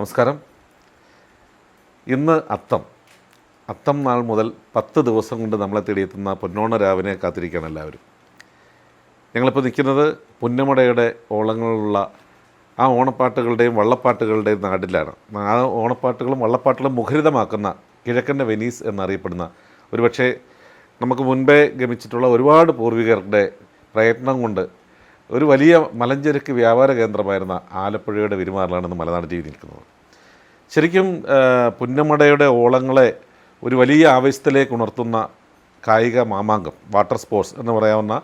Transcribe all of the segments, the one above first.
നമസ്കാരം. ഇന്ന് അത്തം. അത്തം നാൾ മുതൽ പത്ത് ദിവസം കൊണ്ട് നമ്മളെ തേടിയെത്തുന്ന പൊന്നോണ രാവിനെ കാത്തിരിക്കുകയാണ് എല്ലാവരും. ഞങ്ങളിപ്പോൾ നിൽക്കുന്നത് പുന്നമടയുടെ ഓളങ്ങളുള്ള ആ ഓണപ്പാട്ടുകളുടെയും വള്ളപ്പാട്ടുകളുടെയും നാടിലാണ്. ആ ഓണപ്പാട്ടുകളും വള്ളപ്പാട്ടുകളും മുഖരിതമാക്കുന്ന കിഴക്കന്റെ വെനീസ് എന്നറിയപ്പെടുന്ന ഒരുപക്ഷെ നമുക്ക് മുൻപേ ഗമിച്ചിട്ടുള്ള ഒരുപാട് പൂർവികരുടെ പ്രയത്നം കൊണ്ട് ഒരു വലിയ മലഞ്ചരക്ക് വ്യാപാര കേന്ദ്രമായിരുന്ന ആലപ്പുഴയുടെ പെരുമാറിലാണ് ഇന്ന് മലനാട് ടി വി നിൽക്കുന്നത്. ശരിക്കും പുന്നമടയുടെ ഓളങ്ങളെ ഒരു വലിയ ആവേശത്തിലേക്ക് ഉണർത്തുന്ന കായിക മാമാങ്കം വാട്ടർ സ്പോർട്സ് എന്ന് പറയാവുന്ന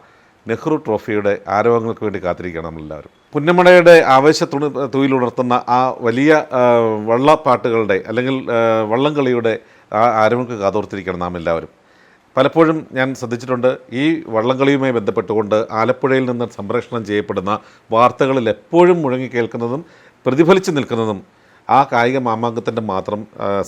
നെഹ്റു ട്രോഫിയുടെ ആരോഗ്യങ്ങൾക്ക് വേണ്ടി കാത്തിരിക്കുകയാണ് നമ്മളെല്ലാവരും. പുന്നമടയുടെ ആവേശ തുണി തുയിലുണർത്തുന്ന ആ വലിയ വള്ളപ്പാട്ടുകളുടെ അല്ലെങ്കിൽ വള്ളംകളിയുടെ ആ ആരോഗ്യങ്ങൾക്ക് കാതോർത്തിരിക്കണം നാം എല്ലാവരും പലപ്പോഴും ഞാൻ ശ്രദ്ധിച്ചിട്ടുണ്ട് ഈ വള്ളംകളിയുമായി ബന്ധപ്പെട്ടുകൊണ്ട് ആലപ്പുഴയിൽ നിന്ന് സംപ്രേഷണം ചെയ്യപ്പെടുന്ന വാർത്തകളിൽ എപ്പോഴും മുഴങ്ങി കേൾക്കുന്നതും പ്രതിഫലിച്ചു നിൽക്കുന്നതും ആ കായിക മാമാങ്കത്തിന്റെ മാത്രം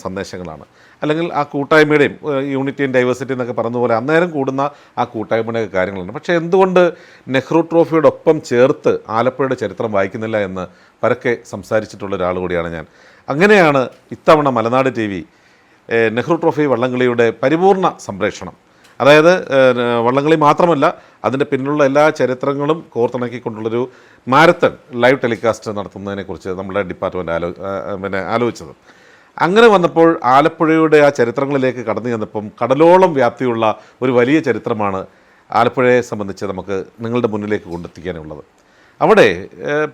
സന്ദേശങ്ങളാണ്. അല്ലെങ്കിൽ ആ കൂട്ടായ്മയുടെയും യൂണിറ്റി ആൻഡ് ഡൈവേഴ്സിറ്റി എന്നൊക്കെ പറഞ്ഞതുപോലെ അന്നേരം കൂടുന്ന ആ കൂട്ടായ്മയുടെ കാര്യങ്ങളാണ് പക്ഷേ എന്തുകൊണ്ട് നെഹ്റു ട്രോഫിയുടെ ഒപ്പം ചേർത്ത് ആലപ്പുഴയുടെ ചരിത്രം വായിക്കുന്നില്ല എന്ന് പരക്കെ സംസാരിച്ചിട്ടുള്ള ഒരാൾ കൂടിയാണ് ഞാൻ. അങ്ങനെയാണ് ഇത്തവണ മലനാട് ടി നെഹ്റു ട്രോഫി വള്ളംകളിയുടെ പരിപൂർണ സംപ്രേഷണം. അതായത് വള്ളംകളി മാത്രമല്ല അതിന്റെ പിന്നിലുള്ള എല്ലാ ചരിത്രങ്ങളും കോർത്തിണക്കിക്കൊണ്ടുള്ളൊരു മാരത്തൺ ലൈവ് ടെലികാസ്റ്റ് നടത്തുന്നതിനെക്കുറിച്ച് നമ്മുടെ ഡിപ്പാർട്ട്മെന്റ് ആലോ പിന്നെ ആലോചിച്ചത്. അങ്ങനെ വന്നപ്പോൾ ആലപ്പുഴയുടെ ആ ചരിത്രങ്ങളിലേക്ക് കടന്നു ചെന്നപ്പം കടലോളം വ്യാപ്തിയുള്ള ഒരു വലിയ ചരിത്രമാണ് ആലപ്പുഴയെ സംബന്ധിച്ച് നമുക്ക് നിങ്ങളുടെ മുന്നിലേക്ക് കൊണ്ടെത്തിക്കാനുള്ളത്. അവിടെ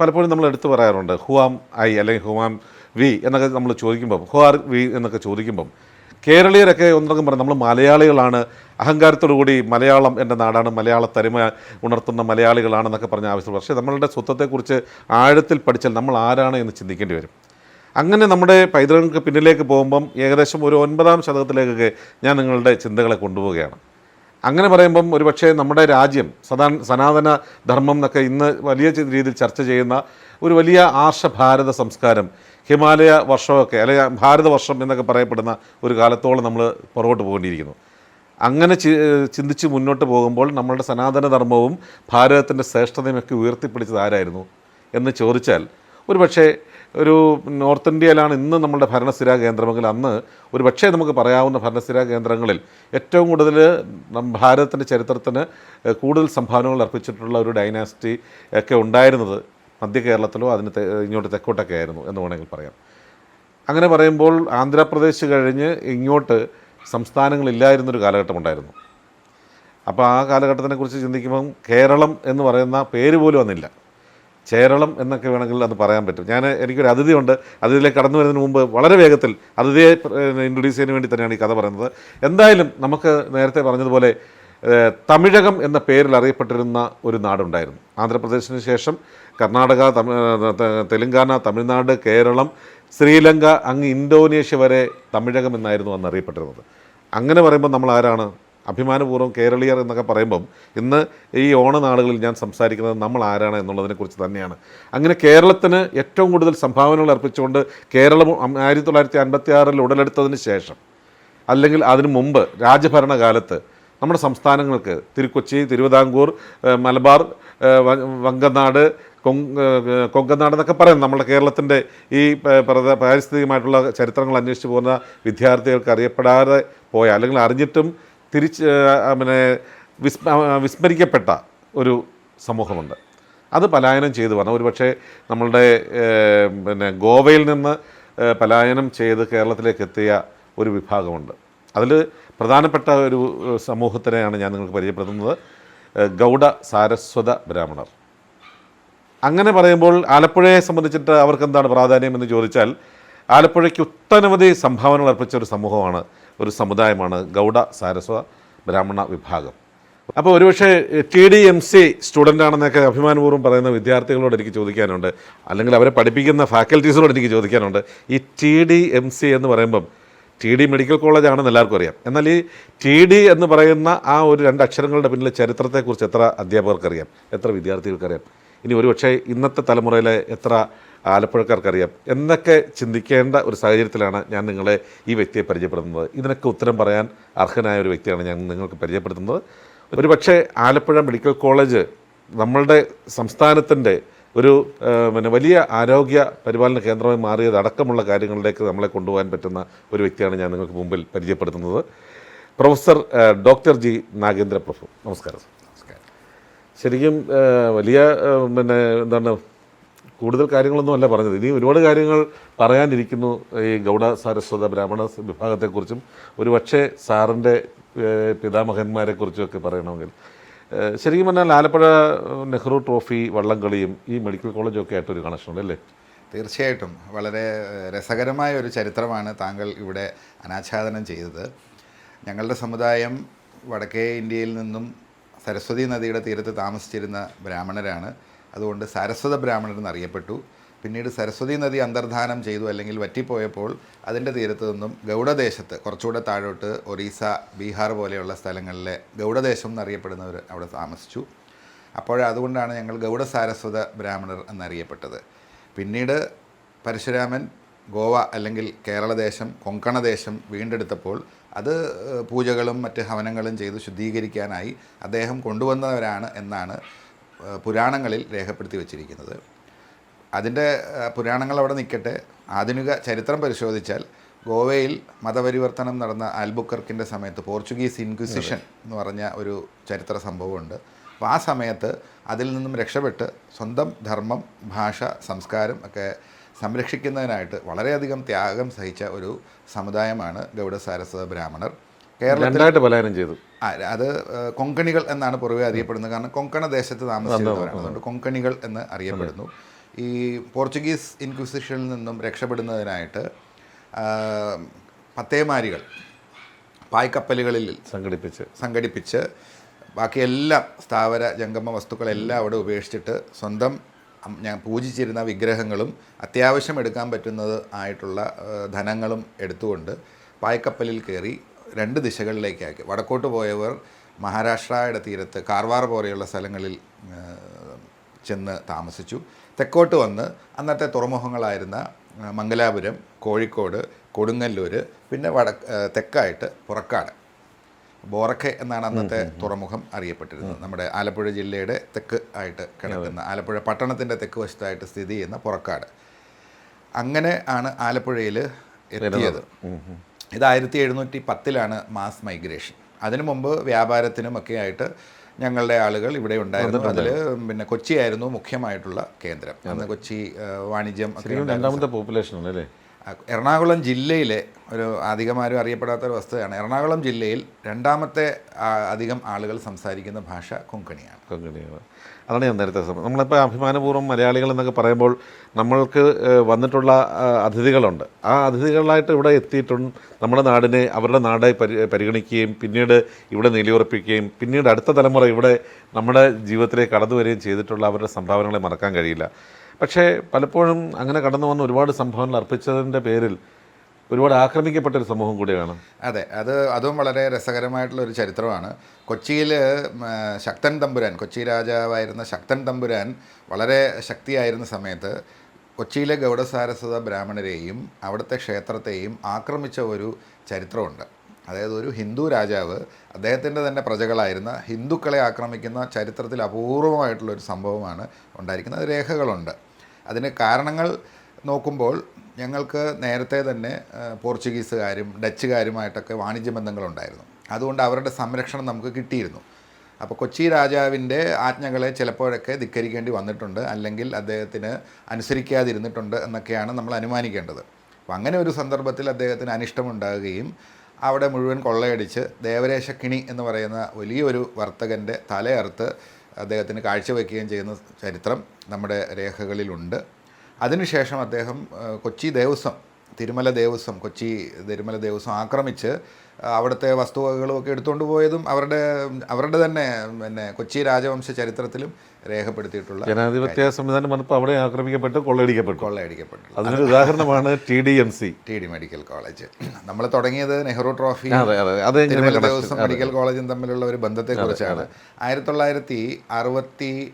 പലപ്പോഴും നമ്മൾ എടുത്തു പറയാറുണ്ട് ഹുവാം ഐ അല്ലെങ്കിൽ ഹുവാം വി എന്നൊക്കെ നമ്മൾ ചോദിക്കുമ്പം ഹു ആർ വി എന്നൊക്കെ ചോദിക്കുമ്പം കേരളീയരൊക്കെ ഒന്നൊക്കെ പറഞ്ഞു നമ്മൾ മലയാളികളാണ്. അഹങ്കാരത്തോടു കൂടി മലയാളം എന്റെ നാടാണ്. മലയാള തനിമ ഉണർത്തുന്ന മലയാളികളാണെന്നൊക്കെ പറഞ്ഞ ആവശ്യം പക്ഷേ നമ്മളുടെ സ്വത്വത്തെക്കുറിച്ച് ആഴത്തിൽ പഠിച്ചാൽ നമ്മൾ ആരാണ് എന്ന് ചിന്തിക്കേണ്ടി വരും. അങ്ങനെ നമ്മുടെ പൈതൃകങ്ങൾക്ക് പിന്നിലേക്ക് പോകുമ്പം ഏകദേശം ഒരു ഒൻപതാം ശതകത്തിലേക്കൊക്കെ ഞാൻ നിങ്ങളുടെ ചിന്തകളെ കൊണ്ടുപോവുകയാണ്. അങ്ങനെ പറയുമ്പം ഒരുപക്ഷെ നമ്മുടെ രാജ്യം സദാ സനാതന ധർമ്മം എന്നൊക്കെ ഇന്ന് വലിയ രീതിയിൽ ചർച്ച ചെയ്യുന്ന ഒരു വലിയ ആർഷ ഭാരത സംസ്കാരം ഹിമാലയ വർഷമൊക്കെ അല്ലെങ്കിൽ ഭാരതവർഷം എന്നൊക്കെ പറയപ്പെടുന്ന ഒരു കാലത്തോളം നമ്മൾ പുറകോട്ട് പോകേണ്ടിയിരിക്കുന്നു. അങ്ങനെ ചിന്തിച്ച് മുന്നോട്ട് പോകുമ്പോൾ നമ്മളുടെ സനാതനധർമ്മവും ഭാരതത്തിന്റെ ശ്രേഷ്ഠതയുമൊക്കെ ഉയർത്തിപ്പിടിച്ചത് ആരായിരുന്നു എന്ന് ചോദിച്ചാൽ ഒരു പക്ഷേ ഒരു നോർത്ത് ഇന്ത്യയിലാണ് ഇന്ന് നമ്മുടെ ഭരണസ്ഥിരാ കേന്ദ്രമെങ്കിൽ അന്ന് ഒരു പക്ഷേ നമുക്ക് പറയാവുന്ന ഭരണസ്ഥിരാ കേന്ദ്രങ്ങളിൽ ഏറ്റവും കൂടുതൽ ഭാരതത്തിന്റെ ചരിത്രത്തിന് കൂടുതൽ സംഭാവനകൾ അർപ്പിച്ചിട്ടുള്ള ഒരു ഡൈനാസ്റ്റി ഒക്കെ ഉണ്ടായിരുന്നത് മധ്യ കേരളത്തിലോ അതിന് ഇങ്ങോട്ട് തെക്കോട്ടൊക്കെ ആയിരുന്നു എന്ന് വേണമെങ്കിൽ പറയാം. അങ്ങനെ പറയുമ്പോൾ ആന്ധ്രാപ്രദേശ് കഴിഞ്ഞ് ഇങ്ങോട്ട് സംസ്ഥാനങ്ങളില്ലായിരുന്നൊരു കാലഘട്ടം ഉണ്ടായിരുന്നു അപ്പോൾ ആ കാലഘട്ടത്തിനെ കുറിച്ച് ചിന്തിക്കുമ്പം കേരളം എന്ന് പറയുന്ന പേര് പോലും വന്നില്ല ചേരളം എന്നൊക്കെ വേണമെങ്കിൽ അത് പറയാൻ പറ്റും. ഞാൻ എനിക്കൊരു അതിഥിയുണ്ട്. അതിഥിയിലേക്ക് കടന്നു വരുന്നതിന് മുമ്പ് വളരെ വേഗത്തിൽ അതിഥിയെ ഇൻട്രൊഡ്യൂസ് ചെയ്യാൻ വേണ്ടി തന്നെയാണ് ഈ കഥ പറയുന്നത്. എന്തായാലും നമുക്ക് നേരത്തെ പറഞ്ഞതുപോലെ തമിഴകം എന്ന പേരിൽ അറിയപ്പെട്ടിരുന്ന ഒരു നാടുണ്ടായിരുന്നു. ആന്ധ്രാപ്രദേശിന് ശേഷം കർണാടക തെലുങ്കാന തമിഴ്നാട് കേരളം ശ്രീലങ്ക അങ്ങ് ഇന്തോനേഷ്യ വരെ തമിഴകം എന്നായിരുന്നു അന്ന് അറിയപ്പെട്ടിരുന്നത്. അങ്ങനെ പറയുമ്പോൾ നമ്മൾ ആരാണ്? അഭിമാനപൂർവം കേരളീയർ എന്നൊക്കെ പറയുമ്പം ഇന്ന് ഈ ഓണനാളുകളിൽ ഞാൻ സംസാരിക്കുന്നത് നമ്മൾ ആരാണ് എന്നുള്ളതിനെക്കുറിച്ച് തന്നെയാണ്. അങ്ങനെ കേരളത്തിന് ഏറ്റവും കൂടുതൽ സംഭാവനകൾ അർപ്പിച്ചുകൊണ്ട് കേരളം ആയിരത്തി തൊള്ളായിരത്തി അൻപത്തി ആറിൽ ഉടലെടുത്തതിന് ശേഷം അല്ലെങ്കിൽ അതിനു മുമ്പ് രാജഭരണകാലത്ത് നമ്മുടെ സംസ്ഥാനങ്ങൾക്ക് തിരുക്കൊച്ചി തിരുവിതാംകൂർ മലബാർ വങ്കനാട് കൊങ് ഏഹ് കൊങ്കനാട് എന്നൊക്കെ പറയും. നമ്മുടെ കേരളത്തിന്റെ ഈ പാരിസ്ഥിതികമായിട്ടുള്ള ചരിത്രങ്ങൾ അന്വേഷിച്ച് പോകുന്ന വിദ്യാർത്ഥികൾക്ക് അറിയപ്പെടാതെ പോയ അല്ലെങ്കിൽ അറിഞ്ഞിട്ടും തിരിച്ച് പിന്നെ വിസ്മ വിസ്മരിക്കപ്പെട്ട ഒരു സമൂഹമുണ്ട്. അത് പലായനം ചെയ്തു വന്ന. ഒരുപക്ഷെ നമ്മളുടെ പിന്നെ ഗോവയിൽ നിന്ന് പലായനം ചെയ്ത് കേരളത്തിലേക്ക് എത്തിയ ഒരു വിഭാഗമുണ്ട്. അതിൽ പ്രധാനപ്പെട്ട ഒരു സമൂഹത്തിനെയാണ് ഞാൻ നിങ്ങൾക്ക് പരിചയപ്പെടുത്തുന്നത്. ഗൗഡ സാരസ്വത ബ്രാഹ്മണർ. അങ്ങനെ പറയുമ്പോൾ ആലപ്പുഴയെ സംബന്ധിച്ചിട്ട് അവർക്ക് എന്താണ് പ്രാധാന്യം എന്ന് ചോദിച്ചാൽ ആലപ്പുഴയ്ക്ക് ഒട്ടനവധി സംഭാവനകൾ അർപ്പിച്ച ഒരു സമൂഹമാണ് ഒരു സമുദായമാണ് ഗൗഡ സാരസ്വ ബ്രാഹ്മണ വിഭാഗം. അപ്പോൾ ഒരുപക്ഷെ T D M C student ആണെന്നൊക്കെ അഭിമാനപൂർവം പറയുന്ന വിദ്യാർത്ഥികളോട് എനിക്ക് ചോദിക്കാനുണ്ട് അല്ലെങ്കിൽ അവരെ പഠിപ്പിക്കുന്ന ഫാക്കൽറ്റീസിനോട് എനിക്ക് ചോദിക്കാനുണ്ട്. ഈ ടി ഡി എം സി എന്ന് പറയുമ്പം ടി ഡി മെഡിക്കൽ കോളേജ് ആണെന്ന് എല്ലാവർക്കും അറിയാം. എന്നാൽ ഈ ടി ഡി എന്ന് പറയുന്ന ആ ഒരു രണ്ട് അക്ഷരങ്ങളുടെ പിന്നിലെ ചരിത്രത്തെക്കുറിച്ച് എത്ര അധ്യാപകർക്കറിയാം? എത്ര വിദ്യാർത്ഥികൾക്കറിയാം? ഇനി ഒരുപക്ഷെ ഇന്നത്തെ തലമുറയിലെ എത്ര ആലപ്പുഴക്കാർക്കറിയാം എന്നൊക്കെ ചിന്തിക്കേണ്ട ഒരു സാഹചര്യത്തിലാണ് ഞാൻ നിങ്ങളെ ഈ വ്യക്തിയെ പരിചയപ്പെടുത്തുന്നത്. ഇതിനൊക്കെ ഉത്തരം പറയാൻ അർഹനായ ഒരു വ്യക്തിയാണ് ഞാൻ നിങ്ങൾക്ക് പരിചയപ്പെടുത്തുന്നത്. ഒരു പക്ഷേ ആലപ്പുഴ മെഡിക്കൽ കോളേജ് നമ്മളുടെ സംസ്ഥാനത്തിന്റെ ഒരു പിന്നെ വലിയ ആരോഗ്യ പരിപാലന കേന്ദ്രമായി മാറിയത് അടക്കമുള്ള കാര്യങ്ങളിലേക്ക് നമ്മളെ കൊണ്ടുപോകാൻ പറ്റുന്ന ഒരു വ്യക്തിയാണ് ഞാൻ നിങ്ങൾക്ക് മുമ്പിൽ പരിചയപ്പെടുത്തുന്നത്. Professor doctor G Nagendra Prabhu. നമസ്കാരം ശരിക്കും വലിയ പിന്നെ എന്താണ് കൂടുതൽ കാര്യങ്ങളൊന്നും അല്ല പറഞ്ഞത്. ഇനി ഒരുപാട് കാര്യങ്ങൾ പറയാനിരിക്കുന്നു ഈ ഗൗഡ സാരസ്വത ബ്രാഹ്മണ വിഭാഗത്തെക്കുറിച്ചും. ഒരു പക്ഷേ സാറിന്റെ പിതാമഹന്മാരെക്കുറിച്ചും ഒക്കെ പറയണമെങ്കിൽ ശരിക്കും പറഞ്ഞാൽ ആലപ്പുഴ നെഹ്റു ട്രോഫി വള്ളംകളിയും ഈ മെഡിക്കൽ കോളേജും ഒക്കെ ആയിട്ടൊരു കണക്ഷനുണ്ട് അല്ലേ? തീർച്ചയായിട്ടും. വളരെ രസകരമായ ഒരു ചരിത്രമാണ് താങ്കൾ ഇവിടെ അനാച്ഛാദനം ചെയ്തത്. ഞങ്ങളുടെ സമുദായം വടക്കേ ഇന്ത്യയിൽ നിന്നും സരസ്വതി നദിയുടെ തീരത്ത് താമസിച്ചിരുന്ന ബ്രാഹ്മണരാണ്. അതുകൊണ്ട് സാരസ്വത ബ്രാഹ്മണർ എന്നറിയപ്പെട്ടു. പിന്നീട് സരസ്വതി നദി അന്തർധാനം ചെയ്തു അല്ലെങ്കിൽ വറ്റിപ്പോയപ്പോൾ അതിന്റെ തീരത്ത് നിന്നും ഗൗഡദേശത്ത് കുറച്ചുകൂടെ താഴോട്ട് ഒറീസ ബീഹാർ പോലെയുള്ള സ്ഥലങ്ങളിലെ ഗൗഡദേശം എന്നറിയപ്പെടുന്നവർ അവിടെ താമസിച്ചു. അപ്പോൾ അതുകൊണ്ടാണ് ഞങ്ങൾ ഗൗഡസാരസ്വത ബ്രാഹ്മണർ എന്നറിയപ്പെട്ടത്. പിന്നീട് പരശുരാമൻ ഗോവ അല്ലെങ്കിൽ കേരളദേശം കൊങ്കണദേശം വീണ്ടെടുത്തപ്പോൾ അത് പൂജകളും മറ്റ് ഹവനങ്ങളും ചെയ്ത് ശുദ്ധീകരിക്കാനായി അദ്ദേഹം കൊണ്ടുവന്നവരാണ് എന്നാണ് പുരാണങ്ങളിൽ രേഖപ്പെടുത്തി വച്ചിരിക്കുന്നത്. അതിന്റെ പുരാണങ്ങൾ അവിടെ നിൽക്കട്ടെ. ആധുനിക ചരിത്രം പരിശോധിച്ചാൽ ഗോവയിൽ മതപരിവർത്തനം നടന്ന ആൽബുക്കർക്കിന്റെ സമയത്ത് പോർച്ചുഗീസ് ഇൻക്വിസിഷൻ എന്ന് പറഞ്ഞ ഒരു ചരിത്ര സംഭവമുണ്ട്. അപ്പോൾ ആ സമയത്ത് അതിൽ നിന്നും രക്ഷപ്പെട്ട് സ്വന്തം ധർമ്മം ഭാഷ സംസ്കാരം ഒക്കെ സംരക്ഷിക്കുന്നതിനായിട്ട് വളരെയധികം ത്യാഗം സഹിച്ച ഒരു സമുദായമാണ് ഗൗഡ സാരസ്വത ബ്രാഹ്മണർ. കേരളത്തിലായിട്ട് പലായനം ചെയ്തു. അത് കൊങ്കണികൾ എന്നാണ് പൊതുവെ അറിയപ്പെടുന്നത്. കാരണം കൊങ്കണ ദേശത്ത് താമസിക്കുന്നവരാണ് അതുകൊണ്ട് കൊങ്കണികൾ എന്ന് അറിയപ്പെടുന്നു. ഈ പോർച്ചുഗീസ് ഇൻക്വിസിഷനിൽ നിന്നും രക്ഷപ്പെടുന്നതിനായിട്ട് പത്തേമാരികൾ പായ്ക്കപ്പലുകളിൽ സംഘടിപ്പിച്ച്. സംഘടിപ്പിച്ച് ബാക്കിയെല്ലാം സ്ഥാവര ജംഗമ വസ്തുക്കളെല്ലാം അവിടെ ഉപേക്ഷിച്ചിട്ട് സ്വന്തം ഞാൻ പൂജിച്ചിരുന്ന വിഗ്രഹങ്ങളും അത്യാവശ്യം എടുക്കാൻ പറ്റുന്നത് ആയിട്ടുള്ള ധനങ്ങളും എടുത്തുകൊണ്ട് പായ്ക്കപ്പലിൽ കയറി രണ്ട് ദിശകളിലേക്കാക്കി. വടക്കോട്ട് പോയവർ മഹാരാഷ്ട്രയുടെ തീരത്ത് കാർവാർ പോലെയുള്ള സ്ഥലങ്ങളിൽ ചെന്ന് താമസിച്ചു. തെക്കോട്ട് വന്ന് അന്നത്തെ തുറമുഖങ്ങളായിരുന്ന മംഗലാപുരം കോഴിക്കോട് കൊടുങ്ങല്ലൂർ പിന്നെ വട തെക്കായിട്ട് പുറക്കാട്. ബോറക്കെ എന്നാണ് അന്നത്തെ തുറമുഖം അറിയപ്പെട്ടിരുന്നത്. നമ്മുടെ ആലപ്പുഴ ജില്ലയുടെ തെക്ക് ആയിട്ട് കിടക്കുന്ന ആലപ്പുഴ പട്ടണത്തിന്റെ തെക്ക് വശത്തായിട്ട് സ്ഥിതി ചെയ്യുന്ന പുറക്കാട്. അങ്ങനെ ആണ് ആലപ്പുഴയിൽ എത്തിയത്. ഇത് ആയിരത്തി എഴുന്നൂറ്റി പത്തിലാണ് മാസ് മൈഗ്രേഷൻ. അതിനു മുമ്പ് വ്യാപാരത്തിനും ഒക്കെ ആയിട്ട് ഞങ്ങളുടെ ആളുകൾ ഇവിടെ ഉണ്ടായിരുന്നു. അതിൽ പിന്നെ കൊച്ചി ആയിരുന്നു മുഖ്യമായിട്ടുള്ള കേന്ദ്രം. അന്ന് കൊച്ചി വാണിജ്യം രണ്ടാമത്തെ പോപ്പുലേഷൻ എറണാകുളം ജില്ലയിലെ ഒരു അധികമാരും അറിയപ്പെടാത്ത ഒരു വസ്തുതയാണ്. എറണാകുളം ജില്ലയിൽ രണ്ടാമത്തെ അധികം ആളുകൾ സംസാരിക്കുന്ന ഭാഷ കൊങ്കണിയാണ്. കൊങ്കണിയാണ്. അതാണ് ഞാൻ നേരത്തെ സമയം നമ്മളിപ്പോൾ അഭിമാനപൂർവം മലയാളികൾ എന്നൊക്കെ പറയുമ്പോൾ നമ്മൾക്ക് വന്നിട്ടുള്ള അതിഥികളുണ്ട്. ആ അതിഥികളായിട്ട് ഇവിടെ എത്തിയിട്ടുണ്ട് നമ്മുടെ നാടിനെ അവരുടെ നാടെ പരി പരിഗണിക്കുകയും പിന്നീട് ഇവിടെ നിലയുറപ്പിക്കുകയും പിന്നീട് അടുത്ത തലമുറ ഇവിടെ നമ്മുടെ ജീവിതത്തിലേക്ക് കടന്നു വരികയും ചെയ്തിട്ടുള്ള അവരുടെ സംഭാവനകളെ മറക്കാൻ കഴിയില്ല. പക്ഷേ പലപ്പോഴും അങ്ങനെ കടന്നു വന്ന ഒരുപാട് സംഭാവനകൾ അർപ്പിച്ചതിന്റെ പേരിൽ ഒരുപാട് ആക്രമിക്കപ്പെട്ട ഒരു സമൂഹം കൂടിയാണ്. അതെ അത് അതും വളരെ രസകരമായിട്ടുള്ള ഒരു ചരിത്രമാണ്. കൊച്ചിയിൽ ശക്തൻ തമ്പുരാൻ കൊച്ചി രാജാവായിരുന്ന ശക്തൻ തമ്പുരാൻ വളരെ ശക്തിയായിരുന്ന സമയത്ത് കൊച്ചിയിലെ ഗൗഡസാരസ്വത ബ്രാഹ്മണരെയും അവിടുത്തെ ക്ഷേത്രത്തെയും ആക്രമിച്ച ഒരു ചരിത്രമുണ്ട്. അതായത് ഒരു ഹിന്ദു രാജാവ് അദ്ദേഹത്തിന്റെ തന്നെ പ്രജകളായിരുന്ന ഹിന്ദുക്കളെ ആക്രമിക്കുന്ന ചരിത്രത്തിൽ അപൂർവമായിട്ടുള്ള ഒരു സംഭവമാണ് ഉണ്ടായിരിക്കുന്നത്. രേഖകളുണ്ട്. അതിന് കാരണങ്ങൾ നോക്കുമ്പോൾ ഞങ്ങൾക്ക് നേരത്തെ തന്നെ പോർച്ചുഗീസുകാരും ഡച്ചുകാരുമായിട്ടൊക്കെ വാണിജ്യ ബന്ധങ്ങളുണ്ടായിരുന്നു. അതുകൊണ്ട് അവരുടെ സംരക്ഷണം നമുക്ക് കിട്ടിയിരുന്നു. അപ്പോൾ കൊച്ചി രാജാവിന്റെ ആജ്ഞകളെ ചിലപ്പോഴൊക്കെ ധിക്കരിക്കേണ്ടി വന്നിട്ടുണ്ട്. അല്ലെങ്കിൽ അദ്ദേഹത്തിന് അനുസരിക്കാതിരുന്നിട്ടുണ്ട് എന്നൊക്കെയാണ് നമ്മൾ അനുമാനിക്കേണ്ടത്. അപ്പോൾ അങ്ങനെ ഒരു സന്ദർഭത്തിൽ അദ്ദേഹത്തിന് അനിഷ്ടമുണ്ടാകുകയും അവിടെ മുഴുവൻ കൊള്ളയടിച്ച് ദേവരേശക്കിണി എന്ന് പറയുന്ന വലിയൊരു വർത്തകന്റെ തലയറുത്ത് അദ്ദേഹത്തിന് കാഴ്ചവെക്കുകയും ചെയ്യുന്ന ചരിത്രം നമ്മുടെ രേഖകളിലുണ്ട്. അതിനുശേഷം അദ്ദേഹം കൊച്ചി ദേവസ്വം തിരുമല ദേവസ്വം കൊച്ചി തിരുമല ദേവസ്വം ആക്രമിച്ച് അവിടുത്തെ വസ്തുവകകളും ഒക്കെ എടുത്തുകൊണ്ട് പോയതും അവരുടെ അവരുടെ തന്നെ പിന്നെ കൊച്ചി രാജവംശ ചരിത്രത്തിലും രേഖപ്പെടുത്തിയിട്ടുള്ള ജനാധിപത്യ സംവിധാനം വന്നപ്പോൾ അവിടെ ആക്രമിക്കപ്പെട്ട് കൊള്ളയടിക്കപ്പെട്ടു. കൊള്ളയടിക്കപ്പെട്ടു. അതിനൊരു ഉദാഹരണമാണ് T D M C. T D medical college. നമ്മൾ തുടങ്ങിയത് Nehru trophy connection? Devaswom medical കോളേജും തമ്മിലുള്ള ഒരു ബന്ധത്തെക്കുറിച്ചാണ്. ആയിരത്തി തൊള്ളായിരത്തി അറുപത്തി